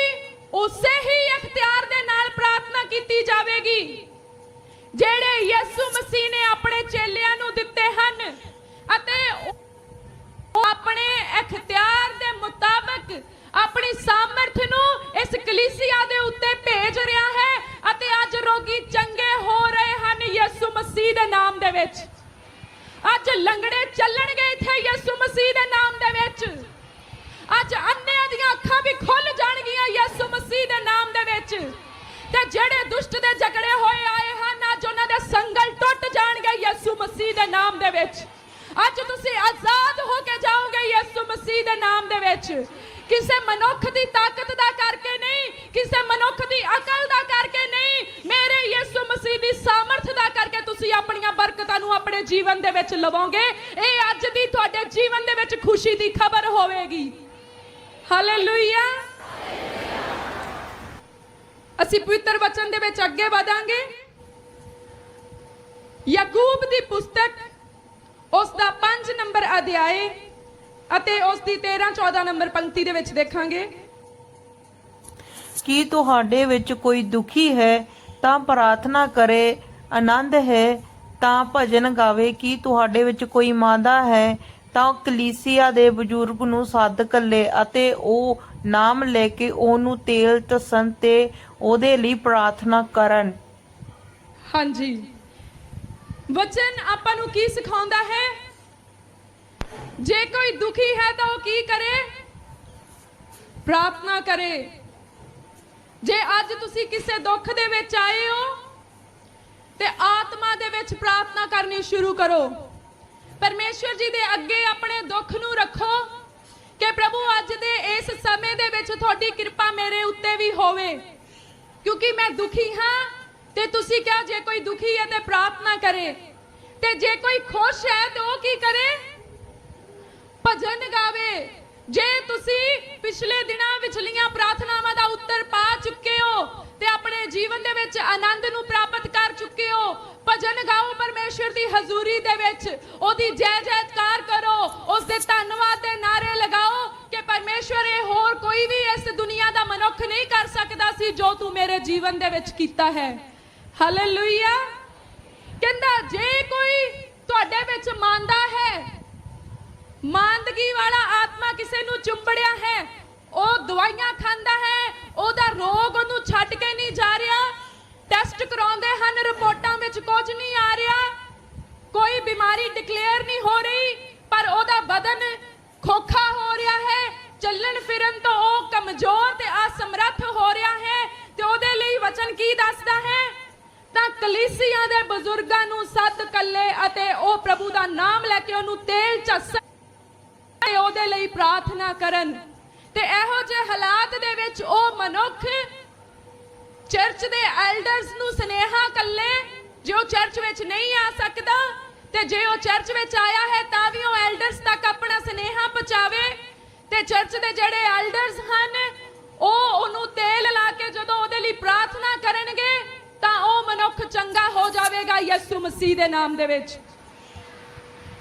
ਉਸੇ ਹੀ ਇਖਤਿਆਰ ਦੇ ਨਾਲ ਪ੍ਰਾਰਥਨਾ ਕੀਤੀ ਜਾਵੇਗੀ, ਜਿਹੜੇ ਯਿਸੂ ਮਸੀਹ ਨੇ ਆਪਣੇ ਚੇਲਿਆਂ ਨੂੰ ਦਿੱਤੇ ਹਨ ਅਤੇ ਉਹ ਆਪਣੇ ਇਖਤਿਆਰ ਦੇ ਮੁਤਾਬਕ ਆਪਣੀ ਸਾਮਰਥ ਨੂੰ ਇਸ ਕਲੀਸਿਆ ਦੇ ਉੱਤੇ ਭੇਜ ਰਿਹਾ ਹੈ ਅਤੇ ਅੱਜ ਰੋਗੀ ਚੰਗੇ ਹੋ ਰਹੇ ਹਨ ਯਿਸੂ ਮਸੀਹ ਦੇ ਨਾਮ ਦੇ ਵਿੱਚ। ਅੱਜ ਲੰਗੜੇ ਚੱਲਣਗੇ ਇੱਥੇ ਯਿਸੂ ਮਸੀਹ ਦੇ ਨਾਮ ਦੇ ਵਿੱਚ। ਅੱਜ ਅੰਨਿਆਂ ਦੀਆਂ ਅੱਖਾਂ ਵੀ ਖੁੱਲ ਜਾਣਗੀਆਂ ਯਿਸੂ ਮਸੀਹ ਦੇ ਨਾਮ ਦੇ ਵਿੱਚ। ਤੇ ਜਿਹੜੇ ਦੁਸ਼ਟ ਦੇ ਜਕੜੇ ਹੋਏ ਆਏ ਹਨ, ਅੱਜ ਉਹਨਾਂ ਦੇ ਸੰਗਲ ਟੁੱਟ ਜਾਣਗੇ ਯਿਸੂ ਮਸੀਹ ਦੇ ਨਾਮ ਦੇ ਵਿੱਚ। ਅੱਜ ਤੁਸੀਂ ਆਜ਼ਾਦ ਹੋ ਕੇ ਜਾਓਗੇ ਯਿਸੂ ਮਸੀਹ ਦੇ ਨਾਮ ਦੇ ਵਿੱਚ। ਕਿਸੇ ਮਨੁੱਖ ਦੀ ਤਾਕਤ ਦਾ ਕਰਕੇ ਨਹੀਂ, ਕਿਸੇ ਮਨੁੱਖ ਦੀ ਅਕਲ ਦਾ ਕਰਕੇ ਨਹੀਂ, ਮੇਰੇ ਯਿਸੂ ਮਸੀਹ ਦੀ ਸਾਮਰਥ ਦਾ ਕਰਕੇ ਤੁਸੀਂ ਆਪਣੀਆਂ ਬਰਕਤਾਂ ਨੂੰ ਆਪਣੇ ਜੀਵਨ ਦੇ ਵਿੱਚ ਲਵੋਗੇ। ਇਹ ਅੱਜ ਦੀ ਤੁਹਾਡੇ ਜੀਵਨ ਦੇ ਵਿੱਚ ਖੁਸ਼ੀ ਦੀ ਖਬਰ ਹੋਵੇਗੀ। ਹਾਲੇਲੂਇਆ ਅਸੀਂ ਪਵਿੱਤਰ ਵਚਨ ਦੇ ਵਿੱਚ ਅੱਗੇ ਵਧਾਂਗੇ। ਯਾਕੂਬ ਦੀ ਪੁਸਤਕ ਉਸ ਦਾ 5 ਨੰਬਰ ਅਧਿਆਏ। ਅਤੇ ਉਸ ਦੀ 13 14 ਨੰਬਰ ਪੰਕਤੀ ਦੇ ਵਿੱਚ ਦੇਖਾਂਗੇ। ਕੀ ਤੁਹਾਡੇ ਵਿੱਚ ਕੋਈ ਦੁਖੀ ਹੈ ਤਾਂ ਪ੍ਰਾਰਥਨਾ ਕਰੇ ਆਨੰਦ ਹੈ ਤਾਂ ਭਜਨ ਗਾਵੇ। ਕੀ ਤੁਹਾਡੇ ਵਿੱਚ ਕੋਈ ਮਾਦਾ ਹੈ ਤਾਂ ਕਲੀਸਿਆ ਦੇ ਬਜ਼ੁਰਗ ਨੂੰ ਸੱਦ ਕੱਲੇ ਅਤੇ ਉਹ ਨਾਮ ਲੈ ਕੇ ਉਹਨੂੰ ਤੇਲ ਤਸਨ ਤੇ ਉਹਦੇ ਲਈ ਪ੍ਰਾਰਥਨਾ ਕਰਨ। ਹਾਂਜੀ। ਵਚਨ ਆਪਾਂ ਨੂੰ ਕੀ ਸਿਖਾਉਂਦਾ ਹੈ? ਜੇ ਕੋਈ ਦੁਖੀ ਹੈ ਤਾਂ ਉਹ ਕੀ ਕਰੇ? ਪ੍ਰਾਰਥਨਾ ਕਰੇ। ਜੇ ਅੱਜ ਤੁਸੀਂ ਕਿਸੇ ਦੁੱਖ ਦੇ ਵਿੱਚ ਆਏ ਹੋ, ਤੇ ਆਤਮਾ ਦੇ ਵਿੱਚ ਪ੍ਰਾਰਥਨਾ ਕਰਨੀ ਸ਼ੁਰੂ ਕਰੋ। ਪਰਮੇਸ਼ਵਰ ਜੀ ਦੇ ਅੱਗੇ ਆਪਣੇ ਦੁੱਖ ਨੂੰ ਰੱਖੋ ਕਿ ਪ੍ਰਭੂ ਅੱਜ ਦੇ ਇਸ ਸਮੇਂ ਦੇ ਵਿੱਚ ਤੁਹਾਡੀ ਕਿਰਪਾ ਮੇਰੇ ਉੱਤੇ ਵੀ ਹੋਵੇ। ਕਿਉਂਕਿ ਮੈਂ ਦੁਖੀ ਹਾਂ ਤੇ ਤੁਸੀਂ ਕਿਹਾ ਜੇ ਕੋਈ ਦੁਖੀ ਹੈ ਤੇ ਪ੍ਰਾਰਥਨਾ ਕਰੇ। ਤੇ ਜੇ ਕੋਈ ਖੁਸ਼ ਹੈ ਤੇ ਉਹ ਕੀ ਕਰੇ? ਭਜਨ ਗਾਵੇ। ਜੇ ਤੁਸੀਂ ਪਿਛਲੇ ਦਿਨਾਂ ਵਿਚਲੀਆਂ ਪ੍ਰਾਰਥਨਾਵਾਂ ਦਾ ਉੱਤਰ ਪਾ ਚੁੱਕੇ ਹੋ ਤੇ ਆਪਣੇ ਜੀਵਨ ਦੇ ਵਿੱਚ ਆਨੰਦ ਨੂੰ ਪ੍ਰਾਪਤ ਕਰ ਚੁੱਕੇ ਹੋ, ਭਜਨ ਗਾਓ ਪਰਮੇਸ਼ਰ ਦੀ ਹਜ਼ੂਰੀ ਦੇ ਵਿੱਚ। ਉਹਦੀ ਜੈ ਜੈਕਾਰ ਕਰੋ, ਉਸ ਦੇ ਧੰਨਵਾਦ ਦੇ ਨਾਰੇ ਲਗਾਓ ਕਿ ਪਰਮੇਸ਼ਰ ਇਹ ਹੋਰ ਕੋਈ ਵੀ ਇਸ ਦੁਨੀਆ ਦਾ ਮਨੁੱਖ ਨਹੀਂ ਕਰ ਸਕਦਾ ਸੀ ਜੋ ਤੂੰ ਮੇਰੇ ਜੀਵਨ ਦੇ ਵਿੱਚ ਕੀਤਾ ਹੈ। ਹਾਲੇਲੂਇਆ ਕਹਿੰਦਾ, ਜੇ ਕੋਈ ਤੁਹਾਡੇ ਵਿੱਚ ਮੰਨਦਾ ਹੈ ਮਾਂਦਗੀ ਵਾਲਾ ਆਤਮਾ ਕਿਸੇ ਨੂੰ ਚੁੰਬੜਿਆ ਹੈ, ਉਹ ਦਵਾਈਆਂ ਖਾਂਦਾ ਹੈ, ਉਹਦਾ ਰੋਗ ਉਹਨੂੰ ਛੱਡ ਕੇ ਨਹੀਂ ਜਾ ਰਿਹਾ। ਟੈਸਟ ਕਰਾਉਂਦੇ ਹਨ, ਰਿਪੋਰਟਾਂ ਵਿੱਚ ਕੁਝ ਨਹੀਂ ਆ ਰਿਹਾ। ਕੋਈ ਬਿਮਾਰੀ ਡਿਕਲੇਅਰ ਨਹੀਂ ਹੋ ਰਹੀ, ਪਰ ਉਹਦਾ ਬਦਨ ਖੋਖਾ ਹੋ ਰਿਹਾ ਹੈ। ਚੱਲਣ ਫਿਰਨ ਤੋਂ ਉਹ ਕਮਜ਼ੋਰ ਤੇ ਅਸਮਰੱਥ ਹੋ ਰਿਹਾ ਹੈ ਤੇ ਉਹਦੇ ਲਈ ਵਚਨ ਕੀ ਦੱਸਦਾ ਹੈ? ਤਾਂ ਕਲੀਸਿਆਂ ਦੇ ਬਜ਼ੁਰਗਾਂ ਨੂੰ ਸੱਦ ਕੱਲੇ ਅਤੇ ਉਹ ਪ੍ਰਭੂ ਦਾ ਨਾਮ ਲੈ ਕੇ ਉਹਨੂੰ ਤੇਲ ਚੱਸ ਤੇ ਉਹਦੇ ਲਈ ਪ੍ਰਾਰਥਨਾ ਕਰਨ। ਤੇ ਇਹੋ ਜਿਹੇ ਹਾਲਾਤ ਦੇ ਵਿੱਚ ਉਹ ਮਨੁੱਖ ਚਰਚ ਦੇ ਐਲਡਰਸ ਨੂੰ ਸਨੇਹਾ ਕੱਲੇ ਜੇ ਉਹ ਚਰਚ ਵਿੱਚ ਨਹੀਂ ਆ ਸਕਦਾ ਤੇ ਜੇ ਉਹ ਚਰਚ ਵਿੱਚ ਆਇਆ ਹੈ ਤਾਂ ਵੀ ਉਹ ਐਲਡਰਸ ਤੱਕ ਆਪਣਾ ਸਨੇਹਾ ਪਹੁੰਚਾਵੇ। ਤੇ ਚਰਚ ਦੇ ਜਿਹੜੇ ਐਲਡਰਸ ਹਨ, ਉਹ ਉਹਨੂੰ ਤੇਲ ਲਾ ਕੇ ਜਦੋਂ ਉਹਦੇ ਲਈ ਪ੍ਰਾਰਥਨਾ ਕਰਨਗੇ, ਤਾਂ ਉਹ ਮਨੁੱਖ ਚੰਗਾ ਹੋ ਜਾਵੇਗਾ ਯਿਸੂ ਮਸੀਹ ਦੇ ਨਾਮ ਦੇ ਵਿੱਚ।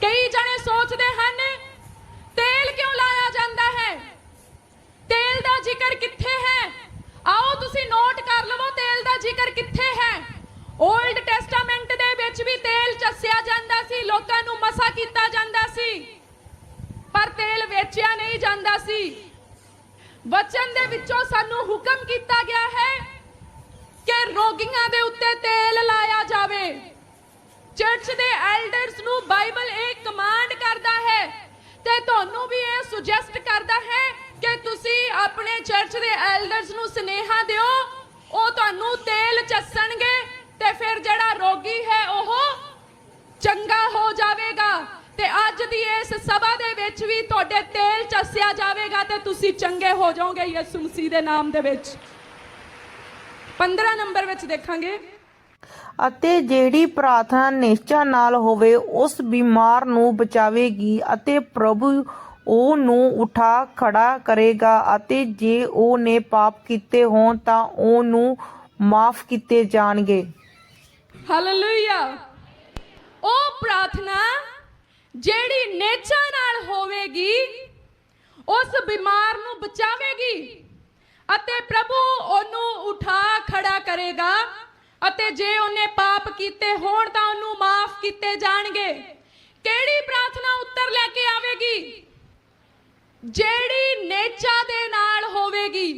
ਕਈ ਜਣੇ ਸੋਚਦੇ ਹਨ ਤੇਲ ਕਿਉਂ ਲਾਇਆ ਜਾਂਦਾ ਹੈ ਤੇਲ ਦਾ ਜ਼ਿਕਰ ਕਿੱਥੇ ਹੈ? ਆਓ ਤੁਸੀਂ ਨੋਟ ਕਰ ਲਵੋ ਤੇਲ ਦਾ ਜ਼ਿਕਰ ਕਿੱਥੇ ਹੈ? 올ਡ ਟੈਸਟਾਮੈਂਟ ਦੇ ਵਿੱਚ ਵੀ ਤੇਲ ਚੱਸਿਆ ਜਾਂਦਾ ਸੀ, ਲੋਕਾਂ ਨੂੰ ਮਸਾ ਕੀਤਾ ਜਾਂਦਾ ਸੀ। ਪਰ ਤੇਲ ਵੇਚਿਆ ਨਹੀਂ ਜਾਂਦਾ ਸੀ। ਵਚਨ ਦੇ ਵਿੱਚੋਂ ਸਾਨੂੰ ਹੁਕਮ ਕੀਤਾ ਗਿਆ ਹੈ ਕਿ ਰੋਗੀਆਂ ਦੇ ਉੱਤੇ ਤੇਲ ਲਾਇਆ ਜਾਵੇ। ਚਰਚ ਦੇ ਐਲਡਰਸ ਨੂੰ ਬਾਈਬਲ ਇਹ ਕਮਾਂਡ ਕਰਦਾ ਹੈ ਤੇ ਤੁਹਾਨੂੰ ਵੀ ਇਹ ਸੁਜੈਸਟ ਕਰਦਾ ਹੈ ਕਿ ਤੁਸੀਂ ਆਪਣੇ ਚਰਚ ਦੇ ਐਲਡਰਸ ਨੂੰ ਸਨੇਹਾ ਦਿਓ, ਉਹ ਤੁਹਾਨੂੰ ਤੇਲ ਚੱਸਣਗੇ ਤੇ ਫਿਰ ਜਿਹੜਾ ਰੋਗੀ ਹੈ ਉਹ ਚੰਗਾ ਹੋ ਜਾਵੇਗਾ। ਤੇ ਅੱਜ ਦੀ ਇਸ ਸਭਾ ਦੇ ਵਿੱਚ ਵੀ ਤੁਹਾਡੇ ਤੇਲ ਚੱਸਿਆ ਜਾਵੇਗਾ ਤੇ ਤੁਸੀਂ ਚੰਗੇ ਹੋ ਜਾਓਗੇ ਯਿਸੂ ਮਸੀਹ ਦੇ ਨਾਮ ਦੇ ਵਿੱਚ। 15 ਨੰਬਰ ਵਿੱਚ ਦੇਖਾਂਗੇ। ਅਤੇ ਜਿਹੜੀ ਪ੍ਰਾਰਥਨਾ ਨਿਸ਼ਚਾ ਨਾਲ ਹੋਵੇ, ਉਸ ਬਿਮਾਰ ਨੂੰ ਬਚਾਵੇਗੀ ਅਤੇ ਪ੍ਰਭੂ ਉਹ ਨੂੰ ਉਠਾ ਖੜਾ ਕਰੇਗਾ ਅਤੇ ਜੇ ਉਹ ਨੇ ਪਾਪ ਕੀਤੇ ਹੋਣ ਤਾਂ ਉਹ ਨੂੰ ਮਾਫ ਕੀਤੇ ਜਾਣਗੇ। ਹਾਲੇਲੂਇਆ ਉਹ ਪ੍ਰਾਰਥਨਾ ਜਿਹੜੀ ਨੇਚਾ ਨਾਲ ਹੋਵੇਗੀ, ਉਸ ਬਿਮਾਰ ਨੂੰ ਬਚਾਵੇਗੀ ਅਤੇ ਪ੍ਰਭੂ ਉਹਨੂੰ ਉਠਾ ਖੜਾ ਕਰੇਗਾ ਅਤੇ ਜੇ ਉਹਨੇ ਪਾਪ ਕੀਤੇ ਹੋਣ ਤਾਂ ਉਹਨੂੰ ਮਾਫ ਕੀਤੇ ਜਾਣਗੇ। ਕਿਹੜੀ ਪ੍ਰਾਰਥਨਾ ਉੱਤਰ ਲੈ ਕੇ ਆਵੇਗੀ? ਜਿਹੜੀ ਨੇਚਾ ਦੇ ਨਾਲ ਹੋਵੇਗੀ,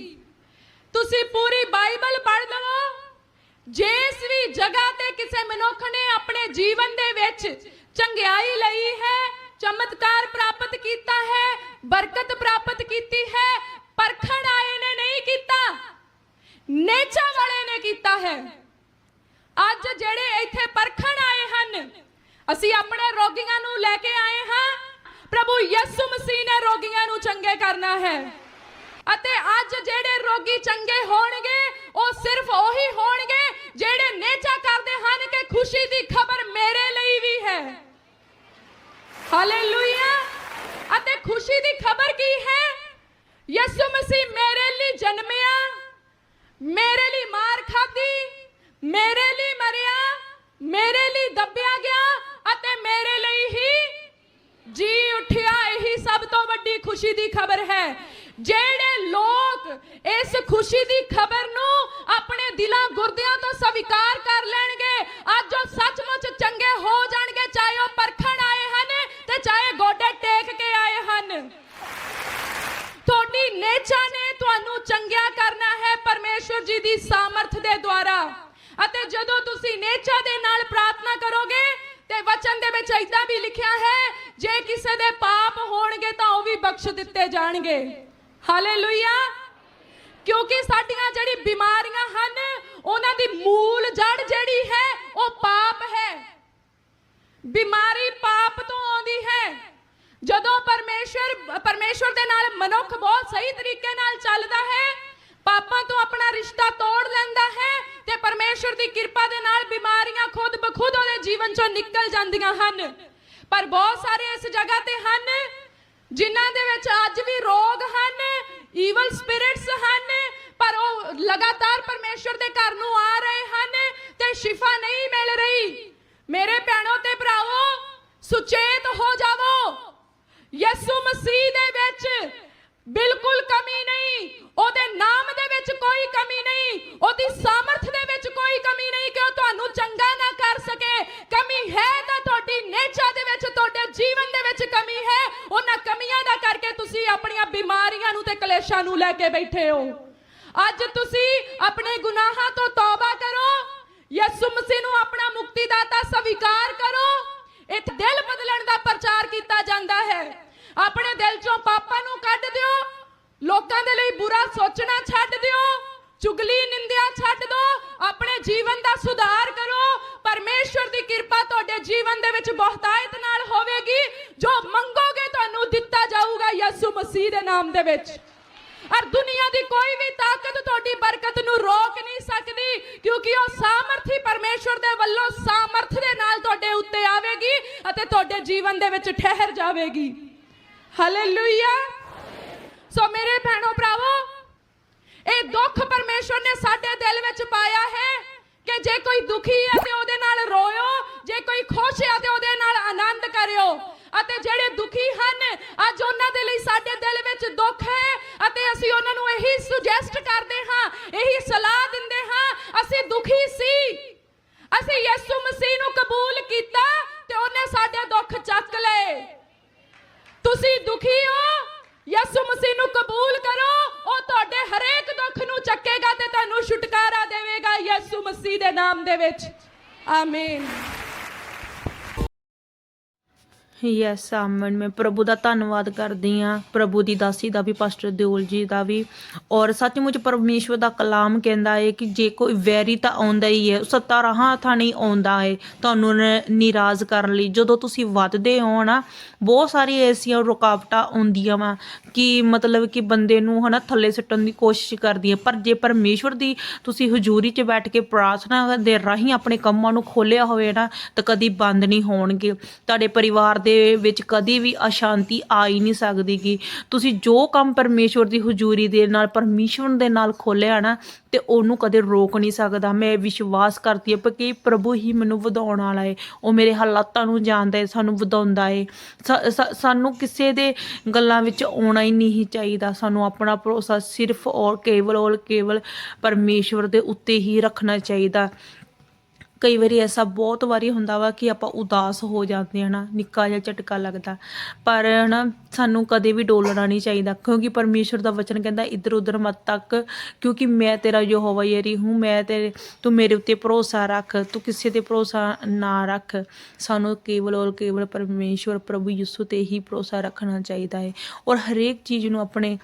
ਤੁਸੀਂ ਪੂਰੀ ਬਾਈਬਲ ਪੜ੍ਹ ਲਵੋ। ਜਿਸ ਵੀ ਜਗ੍ਹਾ ਤੇ ਕਿਸੇ ਮਨੁੱਖ ਨੇ ਆਪਣੇ ਜੀਵਨ ਦੇ ਵਿੱਚ ਚੰਗਿਆਈ ਲਈ ਹੈ, ਚਮਤਕਾਰ ਪ੍ਰਾਪਤ ਕੀਤਾ ਹੈ, ਬਰਕਤ ਪ੍ਰਾਪਤ ਕੀਤੀ ਹੈ, ਪਰਖਣ ਆਏ ਨੇ ਨਹੀਂ ਕੀਤਾ, ਨੇਚਾ ਵਾਲੇ ਨੇ ਕੀਤਾ ਹੈ। ਅੱਜ ਜਿਹੜੇ ਇੱਥੇ ਪਰਖਣ ਆਏ ਹਨ, ਅਸੀਂ ਆਪਣੇ ਰੋਗੀਆਂ ਨੂੰ ਲੈ ਕੇ ਆਏ ਹਾਂ। ਪ੍ਰਭੂ ਯਿਸੂ ਮਸੀਹ ਨੇ ਰੋਗੀਆਂ ਨੂੰ ਚੰਗੇ ਕਰਨਾ ਹੈ। ਅਤੇ ਅੱਜ ਜਿਹੜੇ ਰੋਗੀ ਚੰਗੇ ਹੋਣਗੇ, ਉਹ ਸਿਰਫ ਉਹੀ ਹੋਣਗੇ ਜਿਹੜੇ ਨੇਚਾ ਕਰਦੇ ਹਨ ਕਿ ਖੁਸ਼ੀ ਦੀ ਖਬਰ ਮੇਰੇ ਲਈ ਵੀ ਹੈ। ਹਾਲੇਲੂਇਆ ਅਤੇ ਖੁਸ਼ੀ ਦੀ ਖਬਰ ਕੀ ਹੈ? ਜਿਹੜੇ ਲੋਕ ਇਸ ਖੁਸ਼ੀ ਦੀ ਖਬਰ ਨੂੰ ਆਪਣੇ ਦਿਲਾਂ ਗੁਰਦਿਆਂ ਤੋਂ ਸਵੀਕਾਰ ਕਰ ਲੈਣਗੇ ਅੱਜ ਉਹ ਸੱਚਮੁੱਚ ਚੰਗੇ ਹੋ ਜਾਣਗੇ ਚਾਹੇ ਉਹ ਪਰਖਣ ਆਏ ਹਨ ਤੇ ਚਾਹੇ ਗੋਡੇ ਟੇਕ ਕੇ ਆਏ ਹਨ ਤੁਹਾਡੀ ਨੇਚਾ ਨੇ ਤੁਹਾਨੂੰ ਚੰਗਿਆ ਕਰਨਾ ਹੈ ਪਰਮੇਸ਼ਵਰ ਜੀ ਦੀ ਸਾਮਰਥ ਦੇ ਦੁਆਰਾ ਅਤੇ ਜਦੋਂ ਤੁਸੀਂ ਨੇਚਾ ਦੇ ਨਾਲ ਪ੍ਰਾਰਥਨਾ ਕਰੋਗੇ ਤੇ ਵਚਨ ਦੇ ਵਿੱਚ ਇਦਾਂ ਵੀ ਲਿਖਿਆ ਹੈ ਜੇ ਕਿਸੇ ਦੇ ਪਾਪ ਹੋਣਗੇ ਤਾਂ ਉਹ ਵੀ ਬਖਸ਼ ਦਿੱਤੇ ਜਾਣਗੇ ਹਾਲੇਲੂਇਆ ਕਿਉਂਕਿ ਸਾਡੀਆਂ ਜਿਹੜੀ ਬਿਮਾਰੀਆਂ ਹਨ ਉਹਨਾਂ ਦੀ ਮੂਲ ਜੜ ਜਿਹੜੀ ਹੈ ਉਹ ਪਾਪ ਹੈ ਬਿਮਾਰੀ ਪਾਪ ਤੋਂ ਆਉਂਦੀ ਹੈ ਜਦੋਂ ਪਰਮੇਸ਼ਰ ਪਰਮੇਸ਼ਰ ਦੇ ਨਾਲ ਮਨੁੱਖ ਬਹੁਤ ਸਹੀ ਤਰੀਕੇ ਨਾਲ ਚੱਲਦਾ ਹੈ। ਪਾਪਾਂ ਤੋਂ ਆਪਣਾ ਰਿਸ਼ਤਾ ਤੋੜ ਲੈਂਦਾ ਹੈ ਤੇ ਪਰਮੇਸ਼ਰ ਦੀ ਕਿਰਪਾ ਦੇ ਨਾਲ ਬਿਮਾਰੀਆਂ ਖੁਦ ਬਖੁਦ ਉਹਦੇ ਜੀਵਨ ਚੋਂ ਨਿਕਲ ਜਾਂਦੀਆਂ ਹਨ। ਪਰ ਬਹੁਤ ਸਾਰੇ ਇਸ ਜਗ੍ਹਾ ਤੇ ਹਨ ਜਿਨ੍ਹਾਂ ਦੇ ਵਿੱਚ ਅੱਜ ਵੀ ਰੋਗ ਹਨ ਈਵਲ ਸਪਿਰਿਟਸ ਹਨ, ਪਰ ਉਹ ਲਗਾਤਾਰ ਪਰਮੇਸ਼ਰ ਦੇ ਘਰ ਨੂੰ ਆ ਰਹੇ ਹਨ ਤੇ ਸ਼ਿਫਾ ਨਹੀਂ ਮਿਲ ਰਹੀ। ਮੇਰੇ ਭੈਣੋ ਤੇ ਭਰਾਵੋ, ਸੁਚੇਤ ਹੋ ਜਾਵੋ। ਯਿਸੂ ਮਸੀਹ ਦੇ ਵਿੱਚ ਬਿਲਕੁਲ ਕਮੀ ਨਹੀਂ। ਉਹਦੇ ਨਾਮ ਦੇ ਵਿੱਚ ਕੋਈ ਕਮੀ ਨਹੀਂ। ਉਹਦੀ ਸਾਮਰਥ ਦੇ ਵਿੱਚ ਕੋਈ ਕਮੀ ਨਹੀਂ ਕਿ ਉਹ ਤੁਹਾਨੂੰ ਚੰਗਾ ਨਾ ਕਰ ਸਕੇ। ਕਮੀ ਹੈ ਤਾਂ ਤੁਹਾਡੀ ਨੇਚਾ ਦੇ ਵਿੱਚ, ਤੁਹਾਡੇ ਜੀਵਨ ਦੇ ਵਿੱਚ ਕਮੀ ਹੈ। ਉਹਨਾਂ ਕਮੀਆਂ ਦਾ ਕਰਕੇ ਤੁਸੀਂ ਆਪਣੀਆਂ ਬਿਮਾਰੀਆਂ ਨੂੰ ਤੇ ਕਲੇਸ਼ਾਂ ਨੂੰ ਲੈ ਕੇ ਬੈਠੇ ਹੋ। ਅੱਜ ਤੁਸੀਂ ਆਪਣੇ ਗੁਨਾਹਾਂ ਤੋਂ ਤੌਬਾ ਕਰੋ। ਯਿਸੂ ਮਸੀਹ ਨੂੰ ਆਪਣਾ ਮੁਕਤੀਦਾਤਾ ਸਵੀਕਾਰ ਕਰੋ। ਇੱਥੇ ਦਿਲ ਬਦਲਣ ਦਾ ਪ੍ਰਚਾਰ ਕੀਤਾ ਜਾਂਦਾ ਹੈ। ਆਪਣੇ ਦਿਲ ਚੋਂ ਪਾਪਾਂ ਨੂੰ ਕੱਢ ਦਿਓ। ਲੋਕਾਂ ਦੇ ਲਈ ਬੁਰਾ ਸੋਚਣਾ ਛੱਡ ਦਿਓ। ਚੁਗਲੀ ਨਿੰਦਿਆ ਛੱਡ ਦਿਓ ਆਪਣੇ ਜੀਵਨ ਦਾ ਸੁਧਾਰ ਕਰੋ। ਪਰਮੇਸ਼ਵਰ ਦੀ ਕਿਰਪਾ ਤੁਹਾਡੇ ਜੀਵਨ ਦੇ ਵਿੱਚ ਬਹੁਤਾਇਤ ਨਾਲ ਹੋਵੇਗੀ। ਜੋ ਮੰਗੋਗੇ ਤੁਹਾਨੂੰ ਦਿੱਤਾ ਜਾਊਗਾ ਯਿਸੂ ਮਸੀਹ ਦੇ ਨਾਮ ਦੇ ਵਿੱਚ। ਔਰ ਦੁਨੀਆ ਦੀ ਕੋਈ ਵੀ ਤਾਕਤ ਤੁਹਾਡੀ ਬਰਕਤ ਨੂੰ ਰੋਕ ਨਹੀਂ ਸਕਦੀ, ਕਿਉਂਕਿ ਉਹ ਸਾਮਰਥੀ ਪਰਮੇਸ਼ਵਰ ਦੇ ਵੱਲੋਂ ਸਾਮਰਥ ਦੇ ਨਾਲ ਤੁਹਾਡੇ ਉੱਤੇ ਆਵੇਗੀ ਅਤੇ ਤੁਹਾਡੇ ਜੀਵਨ ਦੇ ਵਿੱਚ ਠਹਿਰ ਜਾਵੇਗੀ। ਹਾਲੇਲੂਇਆ ਸੋ ਮੇਰੇ ਭੈਣੋ ਭਰਾਵੋ ਇਹ ਦੁੱਖ ਪਰਮੇਸ਼ਵਰ ਨੇ ਸਾਡੇ ਦਿਲ ਵਿੱਚ ਪਾਇਆ ਹੈ ਕਿ ਜੇ ਕੋਈ ਦੁਖੀ ਹੈ ਤੇ ਉਹਦੇ ਨਾਲ ਰੋਇਓ, ਜੇ ਕੋਈ ਖੁਸ਼ ਹੈ ਤੇ ਉਹਦੇ ਨਾਲ ਆਨੰਦ ਕਰਿਓ। ਅਤੇ ਜਿਹੜੇ ਦੁਖੀ ਹਨ, ਅੱਜ ਉਹਨਾਂ ਦੇ ਲਈ ਸਾਡੇ ਦਿਲ ਵਿੱਚ ਦੁੱਖ ਹੈ ਅਤੇ ਅਸੀਂ ਉਹਨਾਂ ਨੂੰ ਇਹੀ ਸੁਜੈਸਟ ਕਰਦੇ ਹਾਂ, ਇਹੀ ਸਲਾਹ ਦਿੰਦੇ ਹਾਂ, ਅਸੀਂ ਦੁਖੀ ਸੀ। ਅਸੀਂ ਯਿਸੂ ਮਸੀਹ ਨੂੰ ਕਬੂਲ ਕੀਤਾ ਤੇ ਉਹਨੇ ਸਾਡੇ ਦੁੱਖ ਚੱਕ ਲਏ। ਤੁਸੀਂ ਦੁਖੀ ਹੋ? ਯਿਸੂ ਮਸੀਹ ਨੂੰ ਕਬੂਲ ਕਰੋ। ਉਹ ਤੁਹਾਡੇ ਹਰੇਕ ਦੁੱਖ ਨੂੰ ਚੱਕੇਗਾ ਤੇ ਤੁਹਾਨੂੰ ਛੁਟਕਾਰਾ ਦੇਵੇਗਾ ਯਿਸੂ ਮਸੀਹ ਦੇ ਨਾਮ ਦੇ ਵਿੱਚ। ਆਮੀਨ ਯੈਸ ਆਮਨ ਮੈਂ ਪ੍ਰਭੂ ਦਾ ਧੰਨਵਾਦ ਕਰਦੀ ਆ ਪ੍ਰਭੂ ਦੀ ਦਾਸੀ ਦਾ ਵੀ ਪਾਸਟਰ ਦਿਓਲ ਜੀ ਦਾ ਵੀ। ਔਰ ਸੱਚਮੁੱਚ ਪਰਮੇਸ਼ਵਰ ਦਾ ਕਲਾਮ ਕਹਿੰਦਾ ਹੈ ਕਿ ਜੇ ਕੋਈ ਵੈਰੀ ਤਾਂ ਆਉਂਦਾ ਹੀ ਹੈ, ਸੱਤਾ ਰਹਾਂ ਥਾਂ ਨਹੀਂ ਆਉਂਦਾ ਹੈ। ਤੁਹਾਨੂੰ ਨਿਰਾਜ਼ ਕਰਨ ਲਈ ਜਦੋਂ ਤੁਸੀਂ ਵੱਧਦੇ ਹੋ ਨਾ, ਬਹੁਤ ਸਾਰੀ ਐਸੀਆਂ ਰੁਕਾਵਟਾਂ ਆਉਂਦੀਆਂ ਵਾ ਕਿ ਮਤਲਬ ਕਿ ਬੰਦੇ ਨੂੰ ਹਨਾ ਥੱਲੇ ਸੁੱਟਣ ਦੀ ਕੋਸ਼ਿਸ਼ ਕਰਦੀ ਹੈ। ਪਰ ਜੇ ਪਰਮੇਸ਼ਵਰ ਦੀ ਤੁਸੀਂ ਹਜ਼ੂਰੀ 'ਚ ਬੈਠ ਕੇ ਪ੍ਰਾਰਥਨਾ ਦੇ ਰਾਹੀਂ ਆਪਣੇ ਕੰਮਾਂ ਨੂੰ ਖੋਲਿਆ ਹੋਵੇ ਨਾ, ਤਾਂ ਕਦੀ ਬੰਦ ਨਹੀਂ ਹੋਣਗੇ। ਤੁਹਾਡੇ ਪਰਿਵਾਰ ਦੇ ਵਿੱਚ ਕਦੀ ਵੀ ਅਸ਼ਾਂਤੀ ਆ ਹੀ ਨਹੀਂ ਸਕਦੀ ਤੁਸੀਂ ਜੋ ਕੰਮ ਪਰਮੇਸ਼ਵਰ ਦੀ ਹਜ਼ੂਰੀ ਦੇ ਨਾਲ, ਪਰਮੇਸ਼ਵਰ ਦੇ ਨਾਲ ਖੋਲਿਆ ਨਾ, ਤੇ ਉਹਨੂੰ ਕਦੇ ਰੋਕ ਨਹੀਂ ਸਕਦਾ। ਮੈਂ ਵਿਸ਼ਵਾਸ ਕਰਦੀ ਹਾਂ ਕਿ ਪ੍ਰਭੂ ਹੀ ਮੈਨੂੰ ਵਧਾਉਣ ਵਾਲਾ ਹੈ ਉਹ ਮੇਰੇ ਹਾਲਾਤਾਂ ਨੂੰ ਜਾਣਦਾ ਏ, ਸਾਨੂੰ ਵਧਾਉਂਦਾ ਏ। ਸਾ- ਸਾਨੂੰ ਕਿਸੇ ਦੇ ਗੱਲਾਂ ਵਿੱਚ ਆਉਣਾ ਹੀ ਨਹੀਂ ਚਾਹੀਦਾ। ਸਾਨੂੰ ਆਪਣਾ ਭਰੋਸਾ ਸਿਰਫ ਔਰ ਕੇਵਲ ਔਰ ਕੇਵਲ ਪਰਮੇਸ਼ਵਰ ਦੇ ਉੱਤੇ ਹੀ ਰੱਖਣਾ ਚਾਹੀਦਾ। ਕਈ ਵਾਰੀ ਐਸਾ ਬਹੁਤ ਵਾਰੀ ਹੁੰਦਾ ਵਾ ਕਿ ਆਪਾਂ ਉਦਾਸ ਹੋ ਜਾਂਦੇ ਹਾਂ ਨਾ, ਨਿੱਕਾ ਜਿਹਾ ਝਟਕਾ ਲੱਗਦਾ। ਪਰ ਨਾ ਸਾਨੂੰ ਕਦੇ ਵੀ ਡੋਲਣਾ ਨਹੀਂ ਚਾਹੀਦਾ, ਕਿਉਂਕਿ ਪਰਮੇਸ਼ਰ ਦਾ ਵਚਨ ਕਹਿੰਦਾ, ਇੱਧਰ ਉੱਧਰ ਮਤ ਤੱਕ, ਕਿਉਂਕਿ ਮੈਂ ਤੇਰਾ ਯਹੋਵਾ ਯਰੀ ਹੂੰ, ਮੈਂ ਤੇਰੇ ਤੂੰ ਮੇਰੇ ਉੱਤੇ ਭਰੋਸਾ ਰੱਖ, ਤੂੰ ਕਿਸੇ ਤੇ ਭਰੋਸਾ ਨਾ ਰੱਖ। ਸਾਨੂੰ ਕੇਵਲ ਔਰ ਕੇਵਲ ਪਰਮੇਸ਼ਵਰ ਪ੍ਰਭੂ ਯਿਸੂ ਤੇ ਹੀ ਭਰੋਸਾ ਰੱਖਣਾ ਚਾਹੀਦਾ ਹੈ ਔਰ ਹਰੇਕ ਚੀਜ਼ ਨੂੰ ਆਪਣੇ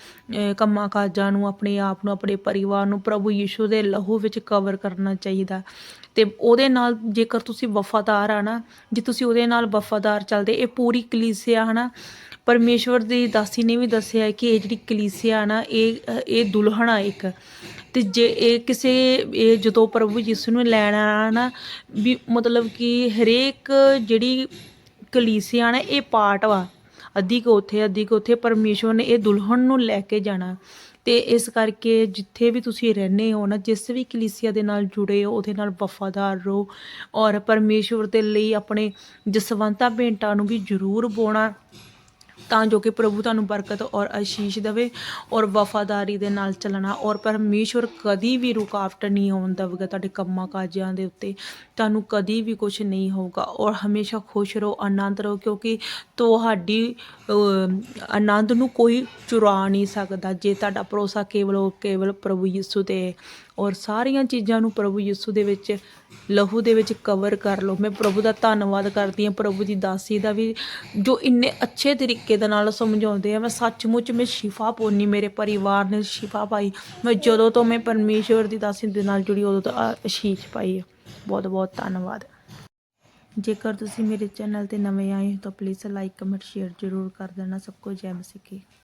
ਕੰਮਾਂ ਕਾਜਾਂ ਨੂੰ, ਆਪਣੇ ਆਪ ਨੂੰ, ਆਪਣੇ ਪਰਿਵਾਰ ਨੂੰ ਪ੍ਰਭੂ ਯਿਸੂ ਦੇ ਲਹੂ ਵਿੱਚ ਕਵਰ ਕਰਨਾ ਚਾਹੀਦਾ। ਅਤੇ ਉਹਦੇ ਨਾਲ ਜੇਕਰ ਤੁਸੀਂ ਵਫਾਦਾਰ ਆ ਨਾ, ਜੇ ਤੁਸੀਂ ਉਹਦੇ ਨਾਲ ਵਫਾਦਾਰ ਚੱਲਦੇ, ਇਹ ਪੂਰੀ ਕਲੀਸਿਆ ਹੈ ਨਾ ਪਰਮੇਸ਼ਵਰ ਦੀ ਦਾਸੀ ਨੇ ਵੀ ਦੱਸਿਆ ਕਿ ਇਹ ਜਿਹੜੀ ਕਲੀਸਿਆ ਨਾ, ਇਹ ਇਹ ਦੁਲਹਨ ਆ ਇੱਕ। ਤੇ ਜੇ ਇਹ ਕਿਸੇ, ਇਹ ਜਦੋਂ ਪ੍ਰਭੂ ਯਿਸੂ ਨੂੰ ਲੈਣ ਆਣਾ ਨਾ, ਵੀ ਮਤਲਬ ਕਿ ਹਰੇਕ ਜਿਹੜੀ ਕਲੀਸਿਆ ਨਾ, ਇਹ ਪਾਰਟ ਵਾ। ਅੱਧੀ ਕੁ ਉੱਥੇ ਅੱਧੀ ਕੁ ਉੱਥੇ, ਪਰਮੇਸ਼ਵਰ ਨੇ ਇਹ ਦੁਲਹਨ ਨੂੰ ਲੈ ਕੇ ਜਾਣਾ। ਤੇ ਇਸ ਕਰਕੇ ਜਿੱਥੇ ਵੀ ਤੁਸੀਂ ਰਹਿੰਦੇ ਹੋ ਨਾ, ਜਿਸ ਵੀ ਕਲੀਸਿਆ ਦੇ ਨਾਲ ਜੁੜੇ ਹੋ, ਉਹਦੇ ਨਾਲ ਵਫਾਦਾਰ ਰਹੋ ਔਰ ਪਰਮੇਸ਼ਵਰ ਦੇ ਲਈ ਆਪਣੇ ਜਸਵੰਤਾ ਭੇਂਟਾਂ ਨੂੰ ਵੀ ਜ਼ਰੂਰ ਬੋਣਾ। ਤਾਂ ਜੋ ਕਿ ਪ੍ਰਭੂ ਤੁਹਾਨੂੰ ਬਰਕਤ ਔਰ ਆਸ਼ੀਸ਼ ਦੇਵੇ ਔਰ ਵਫਾਦਾਰੀ ਦੇ ਨਾਲ ਚੱਲਣਾ ਔਰ ਪਰਮੇਸ਼ਵਰ ਕਦੀ ਵੀ ਰੁਕਾਵਟ ਨਹੀਂ ਆਉਣ ਦੇਵੇਗਾ ਤੁਹਾਡੇ ਕੰਮਾਂ ਕਾਜਾਂ ਦੇ ਉੱਤੇ। ਤੁਹਾਨੂੰ ਕਦੀ ਵੀ ਕੁਝ ਨਹੀਂ ਹੋਊਗਾ ਔਰ ਹਮੇਸ਼ਾ ਖੁਸ਼ ਰਹੋ, ਆਨੰਦ ਰਹੋ ਕਿਉਂਕਿ ਤੁਹਾਡੀ ਆਨੰਦ ਨੂੰ ਕੋਈ ਚੁਰਾ ਨਹੀਂ ਸਕਦਾ। ਜੇ ਤੁਹਾਡਾ ਭਰੋਸਾ ਕੇਵਲ ਔਰ ਕੇਵਲ ਪ੍ਰਭੂ ਯਿਸੂ ਤੇ ਔਰ ਸਾਰੀਆਂ ਚੀਜ਼ਾਂ ਨੂੰ ਪ੍ਰਭੂ ਯਿਸੂ ਦੇ ਵਿੱਚ, ਲਹੂ ਦੇ ਵਿੱਚ ਕਵਰ ਕਰ ਲਓ। ਮੈਂ ਪ੍ਰਭੂ ਦਾ ਧੰਨਵਾਦ ਕਰਦੀ ਹਾਂ, ਪ੍ਰਭੂ ਦੀ ਦਾਸੀ ਦਾ ਵੀ, ਜੋ ਇੰਨੇ ਅੱਛੇ ਤਰੀਕੇ ਦੇ ਨਾਲ ਸਮਝਾਉਂਦੇ ਆ। ਮੈਂ ਸੱਚਮੁੱਚ ਮੈਂ ਸ਼ਿਫਾ ਪਾਉਣੀ ਮੇਰੇ ਪਰਿਵਾਰ ਨੇ ਸ਼ਿਫਾ ਪਾਈ। ਮੈਂ ਜਦੋਂ ਤੋਂ ਮੈਂ ਪਰਮੇਸ਼ਵਰ ਦੀ ਦਾਸੀ ਦੇ ਨਾਲ ਜੁੜੀ, ਉਦੋਂ ਤੋਂ ਆ- ਆਸ਼ੀਸ਼ ਪਾਈ ਬਹੁਤ ਬਹੁਤ ਧੰਨਵਾਦ। ਜੇਕਰ ਤੁਸੀਂ ਮੇਰੇ ਚੈਨਲ ਤੇ ਨਵੇਂ ਆਏ ਹੋ, ਤਾਂ ਪਲੀਜ਼ ਲਾਈਕ ਕਮੈਂਟ ਸ਼ੇਅਰ ਜ਼ਰੂਰ ਕਰ ਦੇਣਾ। ਸਭ ਕੁਝ ਜੈ ਮਸੀਹ